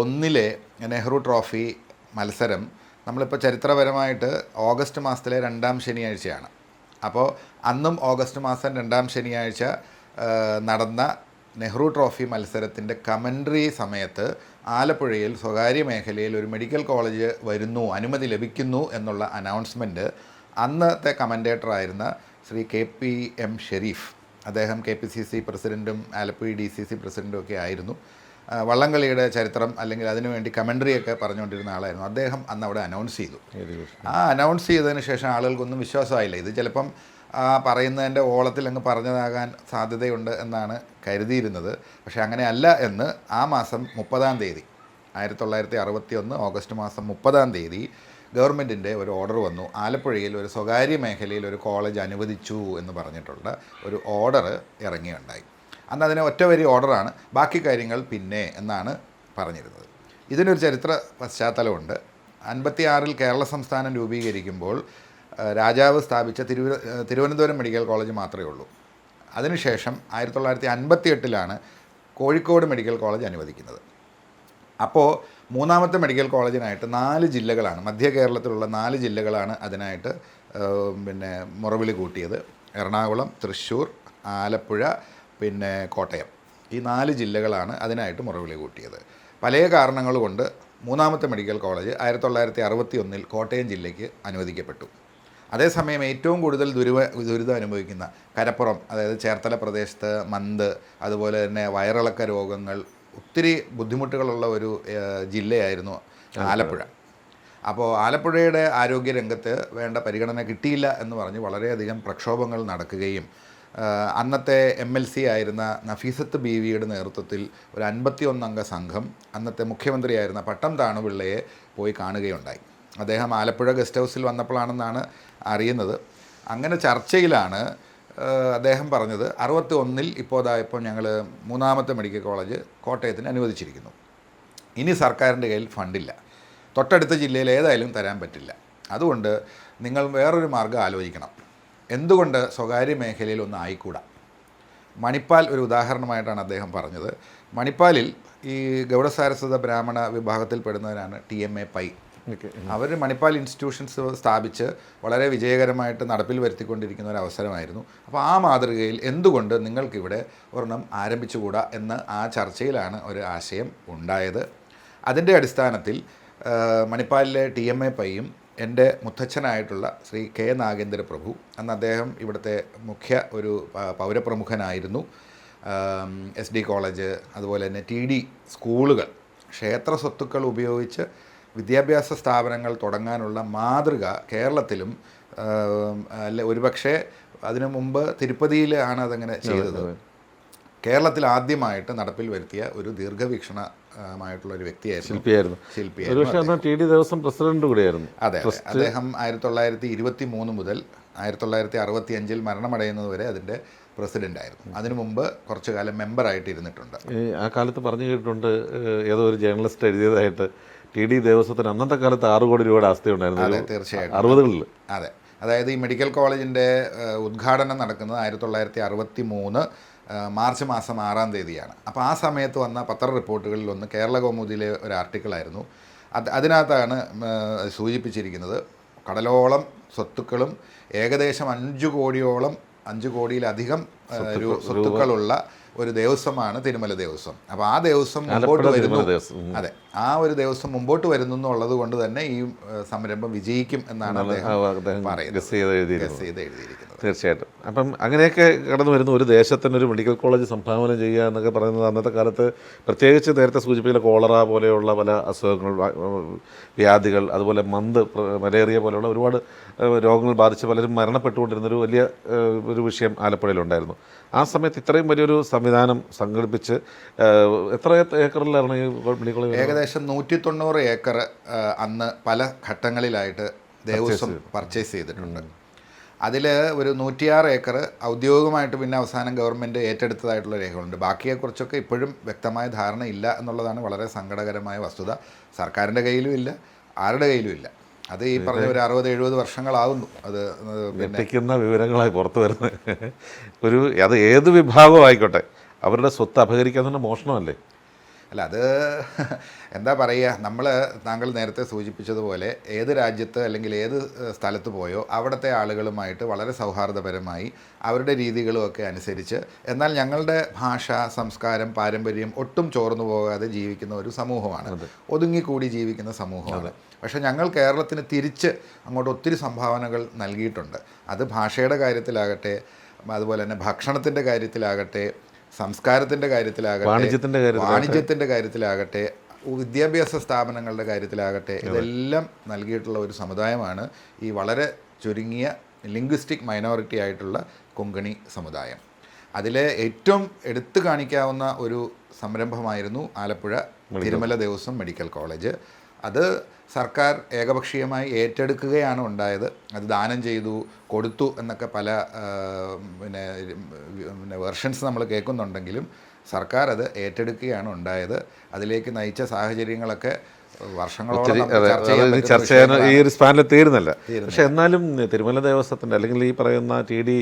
ഒന്നിലെ നെഹ്റു ട്രോഫി മത്സരം നമ്മളിപ്പോൾ ചരിത്രപരമായിട്ട് ഓഗസ്റ്റ് മാസത്തിലെ രണ്ടാം ശനിയാഴ്ചയാണ്. അപ്പോൾ അന്നും ഓഗസ്റ്റ് മാസം രണ്ടാം ശനിയാഴ്ച നടന്ന നെഹ്റു ട്രോഫി മത്സരത്തിന്റെ കമൻട്രി സമയത്ത് ആലപ്പുഴയിൽ സ്വകാര്യ മേഖലയിൽ ഒരു മെഡിക്കൽ കോളേജ് വരുന്നു അനുമതി ലഭിക്കുന്നു എന്നുള്ള അനൗൺസ്മെന്റ് അന്നത്തെ കമന്റേറ്ററായിരുന്ന Shri K P M Sharif. അദ്ദേഹം കെ പി സി സി പ്രസിഡന്റും ആലപ്പുഴ ഡി സി സി പ്രസിഡന്റും ഒക്കെ ആയിരുന്നു. വള്ളംകളിയുടെ ചരിത്രം അല്ലെങ്കിൽ അതിനുവേണ്ടി കമൻട്രിയൊക്കെ പറഞ്ഞുകൊണ്ടിരുന്ന ആളായിരുന്നു. അദ്ദേഹം അന്ന് അവിടെ അനൗൺസ് ചെയ്തു. ആ അനൗൺസ് ചെയ്തതിന് ശേഷം ആളുകൾക്കൊന്നും വിശ്വാസമായില്ല. ഇത് ചിലപ്പം ആ പറയുന്നതിന്റെ ഓളത്തിൽ അങ്ങ് പറഞ്ഞതാകാൻ സാധ്യതയുണ്ട് എന്നാണ് കരുതിയിരുന്നത്. പക്ഷേ അങ്ങനെ അല്ല എന്ന് ആ മാസം മുപ്പതാം തീയതി ആയിരത്തി തൊള്ളായിരത്തി അറുപത്തി ഒന്ന് ഓഗസ്റ്റ് മാസം മുപ്പതാം തീയതി ഗവൺമെന്റിന്റെ ഒരു ഓർഡർ വന്നു. ആലപ്പുഴയിൽ ഒരു സ്വകാര്യ മേഖലയിൽ ഒരു കോളേജ് അനുവദിച്ചു എന്ന് പറഞ്ഞിട്ടുള്ള ഒരു ഓർഡർ ഇറങ്ങിയുണ്ടായി. അന്ന് അതിനെ ഒറ്റ വരി ഓർഡറാണ്. ബാക്കി കാര്യങ്ങൾ പിന്നെ എന്നാണ് പറഞ്ഞിരുന്നത്. ഇതിനൊരു ചരിത്ര പശ്ചാത്തലമുണ്ട്. അൻപത്തി ആറിൽ കേരള സംസ്ഥാനം രൂപീകരിക്കുമ്പോൾ രാജാവ് സ്ഥാപിച്ച തിരുവ തിരുവനന്തപുരം മെഡിക്കൽ കോളേജ് മാത്രമേ ഉള്ളൂ. അതിനുശേഷം ആയിരത്തി തൊള്ളായിരത്തി അൻപത്തി എട്ടിലാണ് കോഴിക്കോട് മെഡിക്കൽ കോളേജ് അനുവദിക്കുന്നത്. അപ്പോൾ മൂന്നാമത്തെ മെഡിക്കൽ കോളേജിനായിട്ട് നാല് ജില്ലകളാണ് മധ്യ കേരളത്തിലുള്ള നാല് ജില്ലകളാണ് അതിനായിട്ട് പിന്നെ മുറവിളി കൂട്ടിയത്. എറണാകുളം തൃശ്ശൂർ ആലപ്പുഴ പിന്നെ കോട്ടയം. ഈ നാല് ജില്ലകളാണ് അതിനായിട്ട് മുറവിളി കൂട്ടിയത്. പല കാരണങ്ങൾ കൊണ്ട് മൂന്നാമത്തെ മെഡിക്കൽ കോളേജ് ആയിരത്തി തൊള്ളായിരത്തി അറുപത്തി ഒന്നിൽ കോട്ടയം ജില്ലയ്ക്ക് അനുവദിക്കപ്പെട്ടു. അതേസമയം ഏറ്റവും കൂടുതൽ ദുരിവ ദുരിതം അനുഭവിക്കുന്ന കരപ്പുറം അതായത് ചേർത്തല പ്രദേശത്ത് മന്ത് അതുപോലെ തന്നെ വയറിളക്ക രോഗങ്ങൾ ഒത്തിരി ബുദ്ധിമുട്ടുകളുള്ള ഒരു ജില്ലയായിരുന്നു ആലപ്പുഴ. അപ്പോൾ ആലപ്പുഴയുടെ ആരോഗ്യ രംഗത്ത് വേണ്ട പരിഗണന കിട്ടിയില്ല എന്ന് പറഞ്ഞ് വളരെയധികം പ്രക്ഷോഭങ്ങൾ നടക്കുകയും അന്നത്തെ എം എൽ സി ആയിരുന്ന നഫീസത്ത് ബീവിയുടെ നേതൃത്വത്തിൽ ഒരു അൻപത്തി ഒന്നംഗ സംഘം അന്നത്തെ മുഖ്യമന്ത്രിയായിരുന്ന പട്ടം താണുപിള്ളയെ പോയി കാണുകയുണ്ടായി. അദ്ദേഹം ആലപ്പുഴ ഗസ്റ്റ് ഹൗസിൽ വന്നപ്പോഴാണെന്നാണ് അറിയുന്നത്. അങ്ങനെ ചർച്ചയിലാണ് അദ്ദേഹം പറഞ്ഞത് അറുപത്തി ഒന്നിൽ ഇപ്പോൾ അതാ ഇപ്പോൾ ഞങ്ങൾ മൂന്നാമത്തെ മെഡിക്കൽ കോളേജ് കോട്ടയത്തിന് അനുവദിച്ചിരിക്കുന്നു. ഇനി സർക്കാരിന്റെ കയ്യിൽ ഫണ്ടില്ല. തൊട്ടടുത്ത ജില്ലയിൽ ഏതായാലും തരാൻ പറ്റില്ല. അതുകൊണ്ട് നിങ്ങൾ വേറൊരു മാർഗം ആലോചിക്കണം. എന്തുകൊണ്ട് സ്വകാര്യ മേഖലയിൽ ഒന്ന് ആയിക്കൂടാ? മണിപ്പാൽ ഒരു ഉദാഹരണമായിട്ടാണ് അദ്ദേഹം പറഞ്ഞത്. മണിപ്പാലിൽ ഈ ഗൗഡസാരസ്വത ബ്രാഹ്മണ വിഭാഗത്തിൽപ്പെടുന്നവരാണ് ടി എം എ പൈ. അവർ മണിപ്പാൽ ഇൻസ്റ്റിറ്റ്യൂഷൻസ് സ്ഥാപിച്ച് വളരെ വിജയകരമായിട്ട് നടപ്പിൽ വരുത്തിക്കൊണ്ടിരിക്കുന്ന ഒരു അവസരമായിരുന്നു. അപ്പോൾ ആ മാതൃകയിൽ എന്തുകൊണ്ട് നിങ്ങൾക്കിവിടെ ഒരെണ്ണം ആരംഭിച്ചുകൂടാ എന്ന ആ ചർച്ചയിലാണ് ഒരു ആശയം ഉണ്ടായത്. അതിന്റെ അടിസ്ഥാനത്തിൽ മണിപ്പാലിലെ ടി എം എ പൈയും എന്റെ മുത്തച്ഛനായിട്ടുള്ള ശ്രീ കെ നാഗേന്ദ്ര പ്രഭു അന്ന് അദ്ദേഹം ഇവിടുത്തെ മുഖ്യ ഒരു പൗരപ്രമുഖനായിരുന്നു. എസ് ഡി കോളേജ് അതുപോലെ തന്നെ ടി ഡി സ്കൂളുകൾ. ക്ഷേത്ര സ്വത്തുക്കൾ ഉപയോഗിച്ച് വിദ്യാഭ്യാസ സ്ഥാപനങ്ങൾ തുടങ്ങാനുള്ള മാതൃക കേരളത്തിലും അല്ലെ ഒരുപക്ഷെ അതിനു മുമ്പ് തിരുപ്പതിയിലാണ് അതങ്ങനെ ചെയ്തത്. കേരളത്തിൽ ആദ്യമായിട്ട് നടപ്പിൽ വരുത്തിയ ഒരു ദീർഘവീക്ഷണമായിട്ടുള്ള ഒരു വ്യക്തിയായിരുന്നു. ശില്പിയായിരുന്നു. ശില്പിയായിരുന്നു. ടി ഡി ദേവസ്വം പ്രസിഡന്റ് കൂടിയായിരുന്നു. അതെ. അദ്ദേഹം ആയിരത്തി തൊള്ളായിരത്തി ഇരുപത്തി മൂന്ന് മുതൽ ആയിരത്തി തൊള്ളായിരത്തി അറുപത്തി അഞ്ചിൽ മരണമടയുന്നത് വരെ അതിന്റെ പ്രസിഡന്റ് ആയിരുന്നു അതിനു മുമ്പ് കുറച്ചു കാലം മെമ്പറായിട്ട് ഇരുന്നിട്ടുണ്ട്. ആ കാലത്ത് പറഞ്ഞു കേട്ടിട്ടുണ്ട് ഏതോ ഒരു ജേർണലിസ്റ്റ് എഴുതിയതായിട്ട് ടി ഡി ദേവസ്വത്തിന് അന്നത്തെ കാലത്ത് ആറ് കോടി രൂപയുടെ ആസ്തി ഉണ്ടായിരുന്നു. അതെ തീർച്ചയായിട്ടും. അറുപതുകളിൽ അതെ. അതായത് ഈ മെഡിക്കൽ കോളേജിന്റെ ഉദ്ഘാടനം നടക്കുന്നത് ആയിരത്തി തൊള്ളായിരത്തി അറുപത്തി മൂന്ന് മാർച്ച് മാസം ആറാം തീയതിയാണ്. അപ്പോൾ ആ സമയത്ത് വന്ന പത്ര റിപ്പോർട്ടുകളിൽ ഒന്ന് കേരള കൗമുദിയിലെ ഒരു ആർട്ടിക്കിളായിരുന്നു അത് അതിനകത്താണ് സൂചിപ്പിച്ചിരിക്കുന്നത്. കടലോളം സ്വത്തുക്കളും ഏകദേശം അഞ്ച് കോടിയോളം അഞ്ച് കോടിയിലധികം സ്വത്തുക്കളുള്ള ഒരു ദിവസമാണ് തിരുമല ദേവസ്വം. അപ്പോൾ ആ ദിവസം മുമ്പോട്ട് വരുന്നു. അതെ. ആ ഒരു ദിവസം മുമ്പോട്ട് വരുന്നു എന്നുള്ളത് കൊണ്ട് തന്നെ ഈ സംരംഭം വിജയിക്കും എന്നാണ് അദ്ദേഹം പറയുന്നത്. ഗസ് ചെയ്ത് എഴുതിയിരിക്കുന്നത്. തീർച്ചയായിട്ടും. അപ്പം അങ്ങനെയൊക്കെ കടന്നു വരുന്ന ഒരു ദേശത്തിന് ഒരു മെഡിക്കൽ കോളേജ് സംഭാവന ചെയ്യുക എന്നൊക്കെ പറയുന്നത് അന്നത്തെ കാലത്ത് പ്രത്യേകിച്ച് നേരത്തെ സൂചിപ്പിച്ച കോളറ പോലെയുള്ള പല അസുഖങ്ങൾ വ്യാധികൾ അതുപോലെ മന്ത് മലേറിയ പോലെയുള്ള ഒരുപാട് രോഗങ്ങൾ ബാധിച്ച് പലരും മരണപ്പെട്ടുകൊണ്ടിരുന്നൊരു വലിയ ഒരു വിഷയം ആലപ്പുഴയിലുണ്ടായിരുന്നു. ആ സമയത്ത് ഇത്രയും വലിയൊരു സംവിധാനം സംഘടിപ്പിച്ച് എത്ര ഏക്കറിലാണ് ഈ മെഡിക്കൽ കോളേജ് ഏകദേശം നൂറ്റി തൊണ്ണൂറ് ഏക്കർ അന്ന് പല ഘട്ടങ്ങളിലായിട്ട് ദേവസ്വം പർച്ചേസ് ചെയ്തിട്ടുണ്ട്. അതിൽ ഒരു നൂറ്റിയാറ് ഏക്കർ ഔദ്യോഗികമായിട്ട് പിന്നെ അവസാനം ഗവൺമെന്റ് ഏറ്റെടുത്തതായിട്ടുള്ള രേഖകളുണ്ട്. ബാക്കിയെക്കുറിച്ചൊക്കെ ഇപ്പോഴും വ്യക്തമായ ധാരണ ഇല്ല എന്നുള്ളതാണ് വളരെ സങ്കടകരമായ വസ്തുത. സർക്കാരിന്റെ കയ്യിലും ഇല്ല ആരുടെ കയ്യിലും ഇല്ല. അത് ഈ പറഞ്ഞ ഒരു അറുപത് എഴുപത് വർഷങ്ങളാകുന്നു അത് ഞെട്ടിക്കുന്ന വിവരങ്ങളായി പുറത്തു വരുന്നത്. ഒരു അത് ഏത് വിഭാഗമായിക്കോട്ടെ അവരുടെ സ്വത്ത് അപഹരിക്കാൻ തന്നെ മോഷണമല്ലേ? അല്ല അത് എന്താ പറയുക നമ്മൾ താങ്കൾ നേരത്തെ സൂചിപ്പിച്ചതുപോലെ ഏത് രാജ്യത്ത് അല്ലെങ്കിൽ ഏത് സ്ഥലത്ത് പോയോ അവിടുത്തെ ആളുകളുമായിട്ട് വളരെ സൗഹാർദ്ദപരമായി അവരുടെ രീതികളുമൊക്കെ അനുസരിച്ച് എന്നാൽ ഞങ്ങളുടെ ഭാഷ സംസ്കാരം പാരമ്പര്യം ഒട്ടും ചോർന്നു പോകാതെ ജീവിക്കുന്ന ഒരു സമൂഹമാണ്. ഒതുങ്ങിക്കൂടി ജീവിക്കുന്ന സമൂഹമാണ്. പക്ഷേ ഞങ്ങൾ കേരളത്തിന് തിരിച്ച് അങ്ങോട്ട് ഒത്തിരി സംഭാവനകൾ നൽകിയിട്ടുണ്ട്. അത് ഭാഷയുടെ കാര്യത്തിലാകട്ടെ അതുപോലെ തന്നെ ഭക്ഷണത്തിന്റെ കാര്യത്തിലാകട്ടെ സംസ്കാരത്തിന്റെ കാര്യത്തിലാകട്ടെ വാണിജ്യത്തിന്റെ കാര്യത്തിലാകട്ടെ. വാണിജ്യത്തിന്റെ കാര്യത്തിലാകട്ടെ വിദ്യാഭ്യാസ സ്ഥാപനങ്ങളുടെ കാര്യത്തിലാകട്ടെ ഇതെല്ലാം നൽകിയിട്ടുള്ള ഒരു സമുദായമാണ് ഈ വളരെ ചുരുങ്ങിയ ലിംഗ്വിസ്റ്റിക് മൈനോറിറ്റി ആയിട്ടുള്ള കൊങ്കണി സമുദായം. അതിലെ ഏറ്റവും എടുത്തു കാണിക്കാവുന്ന ഒരു സംരംഭമായിരുന്നു ആലപ്പുഴ തിരുമല ദേവസ്വം മെഡിക്കൽ കോളേജ്. അത് സർക്കാർ ഏകപക്ഷീയമായി ഏറ്റെടുക്കുകയാണ് ഉണ്ടായത്. അത് ദാനം ചെയ്തു കൊടുത്തു എന്നൊക്കെ പല പിന്നെ പിന്നെ വെർഷൻസ് നമ്മൾ കേൾക്കുന്നുണ്ടെങ്കിലും സർക്കാർ അത് ഏറ്റെടുക്കുകയാണ് ഉണ്ടായത്. അതിലേക്ക് നയിച്ച സാഹചര്യങ്ങളൊക്കെ വർഷങ്ങളോളം ചർച്ച ചെയ്യാൻ ഈ. ഒരു സ്പാനിൽ തീരുന്നില്ല. പക്ഷെ എന്നാലും തിരുമല ദേവസ്വത്തിന്റെ അല്ലെങ്കിൽ ഈ പറയുന്ന ടി ഡി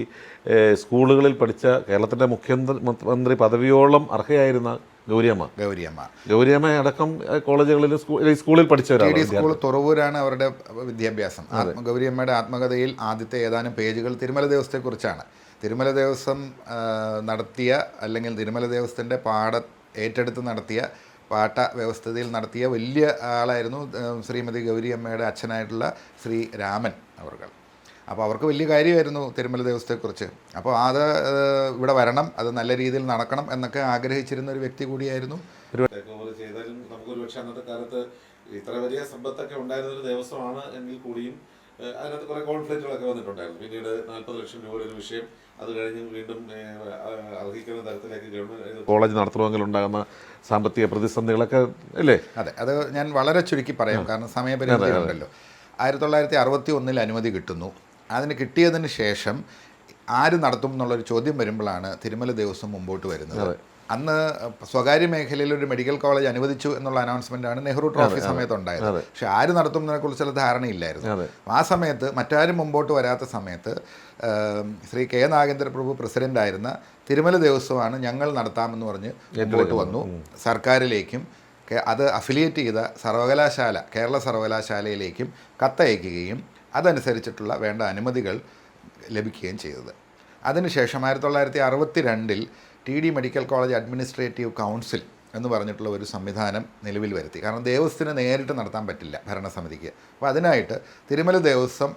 സ്കൂളുകളിൽ പഠിച്ച കേരളത്തിന്റെ മുഖ്യമന്ത്രി പദവിയോളം അർഹയായിരുന്ന ഗൗരിയമ്മ. ഗൗരിയമ്മ. ഗൗരിയമ്മ അടക്കം കോളേജുകളിൽ സ്കൂളിൽ പഠിച്ചവരാണ് സ്കൂൾ തുറവൂരാണ് അവരുടെ വിദ്യാഭ്യാസം. ഗൗരിയമ്മയുടെ ആത്മകഥയിൽ ആദ്യത്തെ ഏതാനും പേജുകൾ തിരുമല ദേവസ്ഥത്തെക്കുറിച്ചാണ് തിരുമല ദേവസ്വം നടത്തിയ അല്ലെങ്കിൽ തിരുമല ദേവസ്ഥത്തിന്റെ പാഠ ഏറ്റെടുത്ത് നടത്തിയ പാട്ട വ്യവസ്ഥതയിൽ നടത്തിയ വലിയ ആളായിരുന്നു ശ്രീമതി ഗൗരിയമ്മയുടെ അച്ഛനായിട്ടുള്ള ശ്രീ രാമൻ അവർകൾ അപ്പോൾ അവർക്ക് വലിയ കാര്യമായിരുന്നു തിരുമല ദേവസ്ഥയെക്കുറിച്ച്. അപ്പോൾ അത് ഇവിടെ വരണം അത് നല്ല രീതിയിൽ നടക്കണം എന്നൊക്കെ ആഗ്രഹിച്ചിരുന്ന ഒരു വ്യക്തി കൂടിയായിരുന്നു ചെയ്താലും നമുക്ക് പക്ഷേ അന്നത്തെ കാലത്ത് ഇത്ര വലിയ സമ്പത്തൊക്കെ ഉണ്ടായിരുന്ന ഒരു ദേവസ്വമാണ് എങ്കിൽ കൂടിയും അതിനകത്ത് കുറെ കോൺഫ്ലിക്റ്റുകളൊക്കെ വന്നിട്ടുണ്ടായിരുന്നു. പിന്നീട് നാൽപ്പത് ലക്ഷം രൂപയുടെ ഒരു വിഷയം അത് കഴിഞ്ഞ് വീണ്ടും അർഹിക്കുന്ന തരത്തിലേക്ക് ഗവൺമെന്റ് കോളേജ് നടത്തണമെങ്കിൽ ഉണ്ടാകുന്ന സാമ്പത്തിക പ്രതിസന്ധികളൊക്കെ അല്ലേ അതെ അത് ഞാൻ വളരെ ചുരുക്കി പറയാം കാരണം സമയപരിധി ഉണ്ടല്ലോ ആയിരത്തി തൊള്ളായിരത്തി അറുപത്തി ഒന്നിൽ അനുമതി കിട്ടുന്നു. അതിന് കിട്ടിയതിന് ശേഷം ആര് നടത്തും എന്നുള്ളൊരു ചോദ്യം വരുമ്പോഴാണ് തിരുമല ദേവസ്വം മുമ്പോട്ട് വരുന്നത്. അന്ന് സ്വകാര്യ മേഖലയിൽ ഒരു മെഡിക്കൽ കോളേജ് അനുവദിച്ചു എന്നുള്ള അനൗൺസ്മെന്റ് ആണ് നെഹ്റു ട്രോഫി സമയത്ത് ഉണ്ടായത് പക്ഷെ ആര് നടത്തുന്നതിനെ കുറിച്ചുള്ള ധാരണയില്ലായിരുന്നു. ആ സമയത്ത് മറ്റാരും മുമ്പോട്ട് വരാത്ത സമയത്ത് ശ്രീ കെ നാഗേന്ദ്ര പ്രഭു പ്രസിഡന്റ് ആയിരുന്ന തിരുമല ദേവസ്വമാണ് ഞങ്ങൾ നടത്താമെന്ന് പറഞ്ഞ് മുമ്പോട്ട് വന്നു. സർക്കാരിലേക്കും അത് അഫിലിയേറ്റ് ചെയ്ത സർവകലാശാല കേരള സർവകലാശാലയിലേക്കും കത്തയക്കുകയും അതനുസരിച്ചിട്ടുള്ള വേണ്ട അനുമതികൾ ലഭിക്കുകയും ചെയ്തത്. അതിനുശേഷം ആയിരത്തി തൊള്ളായിരത്തി അറുപത്തി രണ്ടിൽ T D medical college administrative council എന്ന് പറഞ്ഞിട്ടുള്ള ഒരു സംവിധാനം നിലവിൽ വരുത്തി. കാരണം ദേവസ്വത്തിന് നേരിട്ട് നടത്താൻ പറ്റില്ല ഭരണസമിതിക്ക്. അപ്പോൾ അതിനായിട്ട് Tirumala Devaswom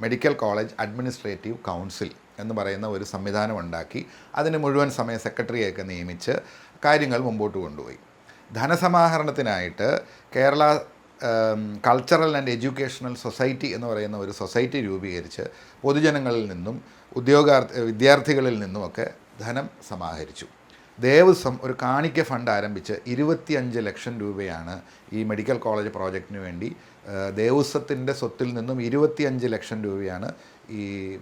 medical college administrative council എന്ന് പറയുന്ന ഒരു സംവിധാനം ഉണ്ടാക്കി അതിന് മുഴുവൻ സമയ സെക്രട്ടറിയൊക്കെ നിയമിച്ച് കാര്യങ്ങൾ മുമ്പോട്ട് കൊണ്ടുപോയി. ധനസമാഹരണത്തിനായിട്ട് Kerala cultural and educational society എന്ന് പറയുന്ന ഒരു സൊസൈറ്റി രൂപീകരിച്ച് പൊതുജനങ്ങളിൽ നിന്നും ഉദ്യോഗാർത്ഥി വിദ്യാർത്ഥികളിൽ നിന്നുമൊക്കെ ധനം സമാഹരിച്ചു. ദേവസ്വം ഒരു കാണിക്ക ഫണ്ട് ആരംഭിച്ച് ഇരുപത്തിയഞ്ച് ലക്ഷം രൂപയാണ് ഈ മെഡിക്കൽ കോളേജ് പ്രോജക്റ്റിന് വേണ്ടി ദേവസ്വത്തിന്റെ സ്വത്തിൽ നിന്നും ഇരുപത്തിയഞ്ച് ലക്ഷം രൂപയാണ് ഈ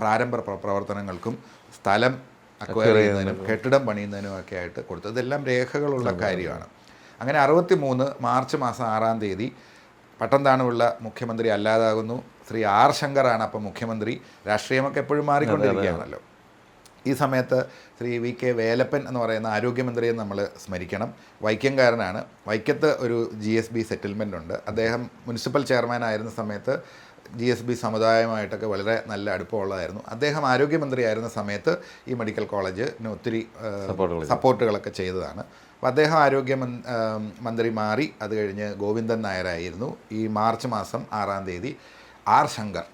പ്രാരംഭ പ്രവർത്തനങ്ങൾക്കും സ്ഥലം അക്വയർ ചെയ്യുന്നതിനും കെട്ടിടം പണിയുന്നതിനും ഒക്കെ ആയിട്ട് കൊടുത്തത്. ഇതെല്ലാം രേഖകളുള്ള കാര്യമാണ്. അങ്ങനെ അറുപത്തി മൂന്ന് മാർച്ച് മാസം ആറാം തീയതി പട്ടംതാണുള്ള മുഖ്യമന്ത്രി അല്ലാതാകുന്നു. ശ്രീ ആർ ശങ്കറാണ് അപ്പം മുഖ്യമന്ത്രി. രാഷ്ട്രീയമൊക്കെ എപ്പോഴും മാറിക്കൊണ്ടിരിക്കുകയാണല്ലോ. ഈ സമയത്ത് ശ്രീ വി കെ വേലപ്പൻ എന്ന് പറയുന്ന ആരോഗ്യമന്ത്രിയെ നമ്മൾ സ്മരിക്കണം. വൈക്കംകാരനാണ് വൈക്കത്ത് ഒരു ജി എസ് ബി സെറ്റിൽമെന്റ് ഉണ്ട് അദ്ദേഹം മുനിസിപ്പൽ ചെയർമാൻ ആയിരുന്ന സമയത്ത് ജി എസ് ബി സമുദായമായിട്ടൊക്കെ വളരെ നല്ല അടുപ്പമുള്ളതായിരുന്നു. അദ്ദേഹം ആരോഗ്യമന്ത്രിയായിരുന്ന സമയത്ത് ഈ മെഡിക്കൽ കോളേജിന് ഒത്തിരി സപ്പോർട്ടുകളൊക്കെ ചെയ്തതാണ്. അപ്പോൾ അദ്ദേഹം ആരോഗ്യ മന്ത്രി മാറി. അത് കഴിഞ്ഞ് ഗോവിന്ദൻ നായരായിരുന്നു. ഈ മാർച്ച് മാസം ആറാം തീയതി ആർ ശങ്കർ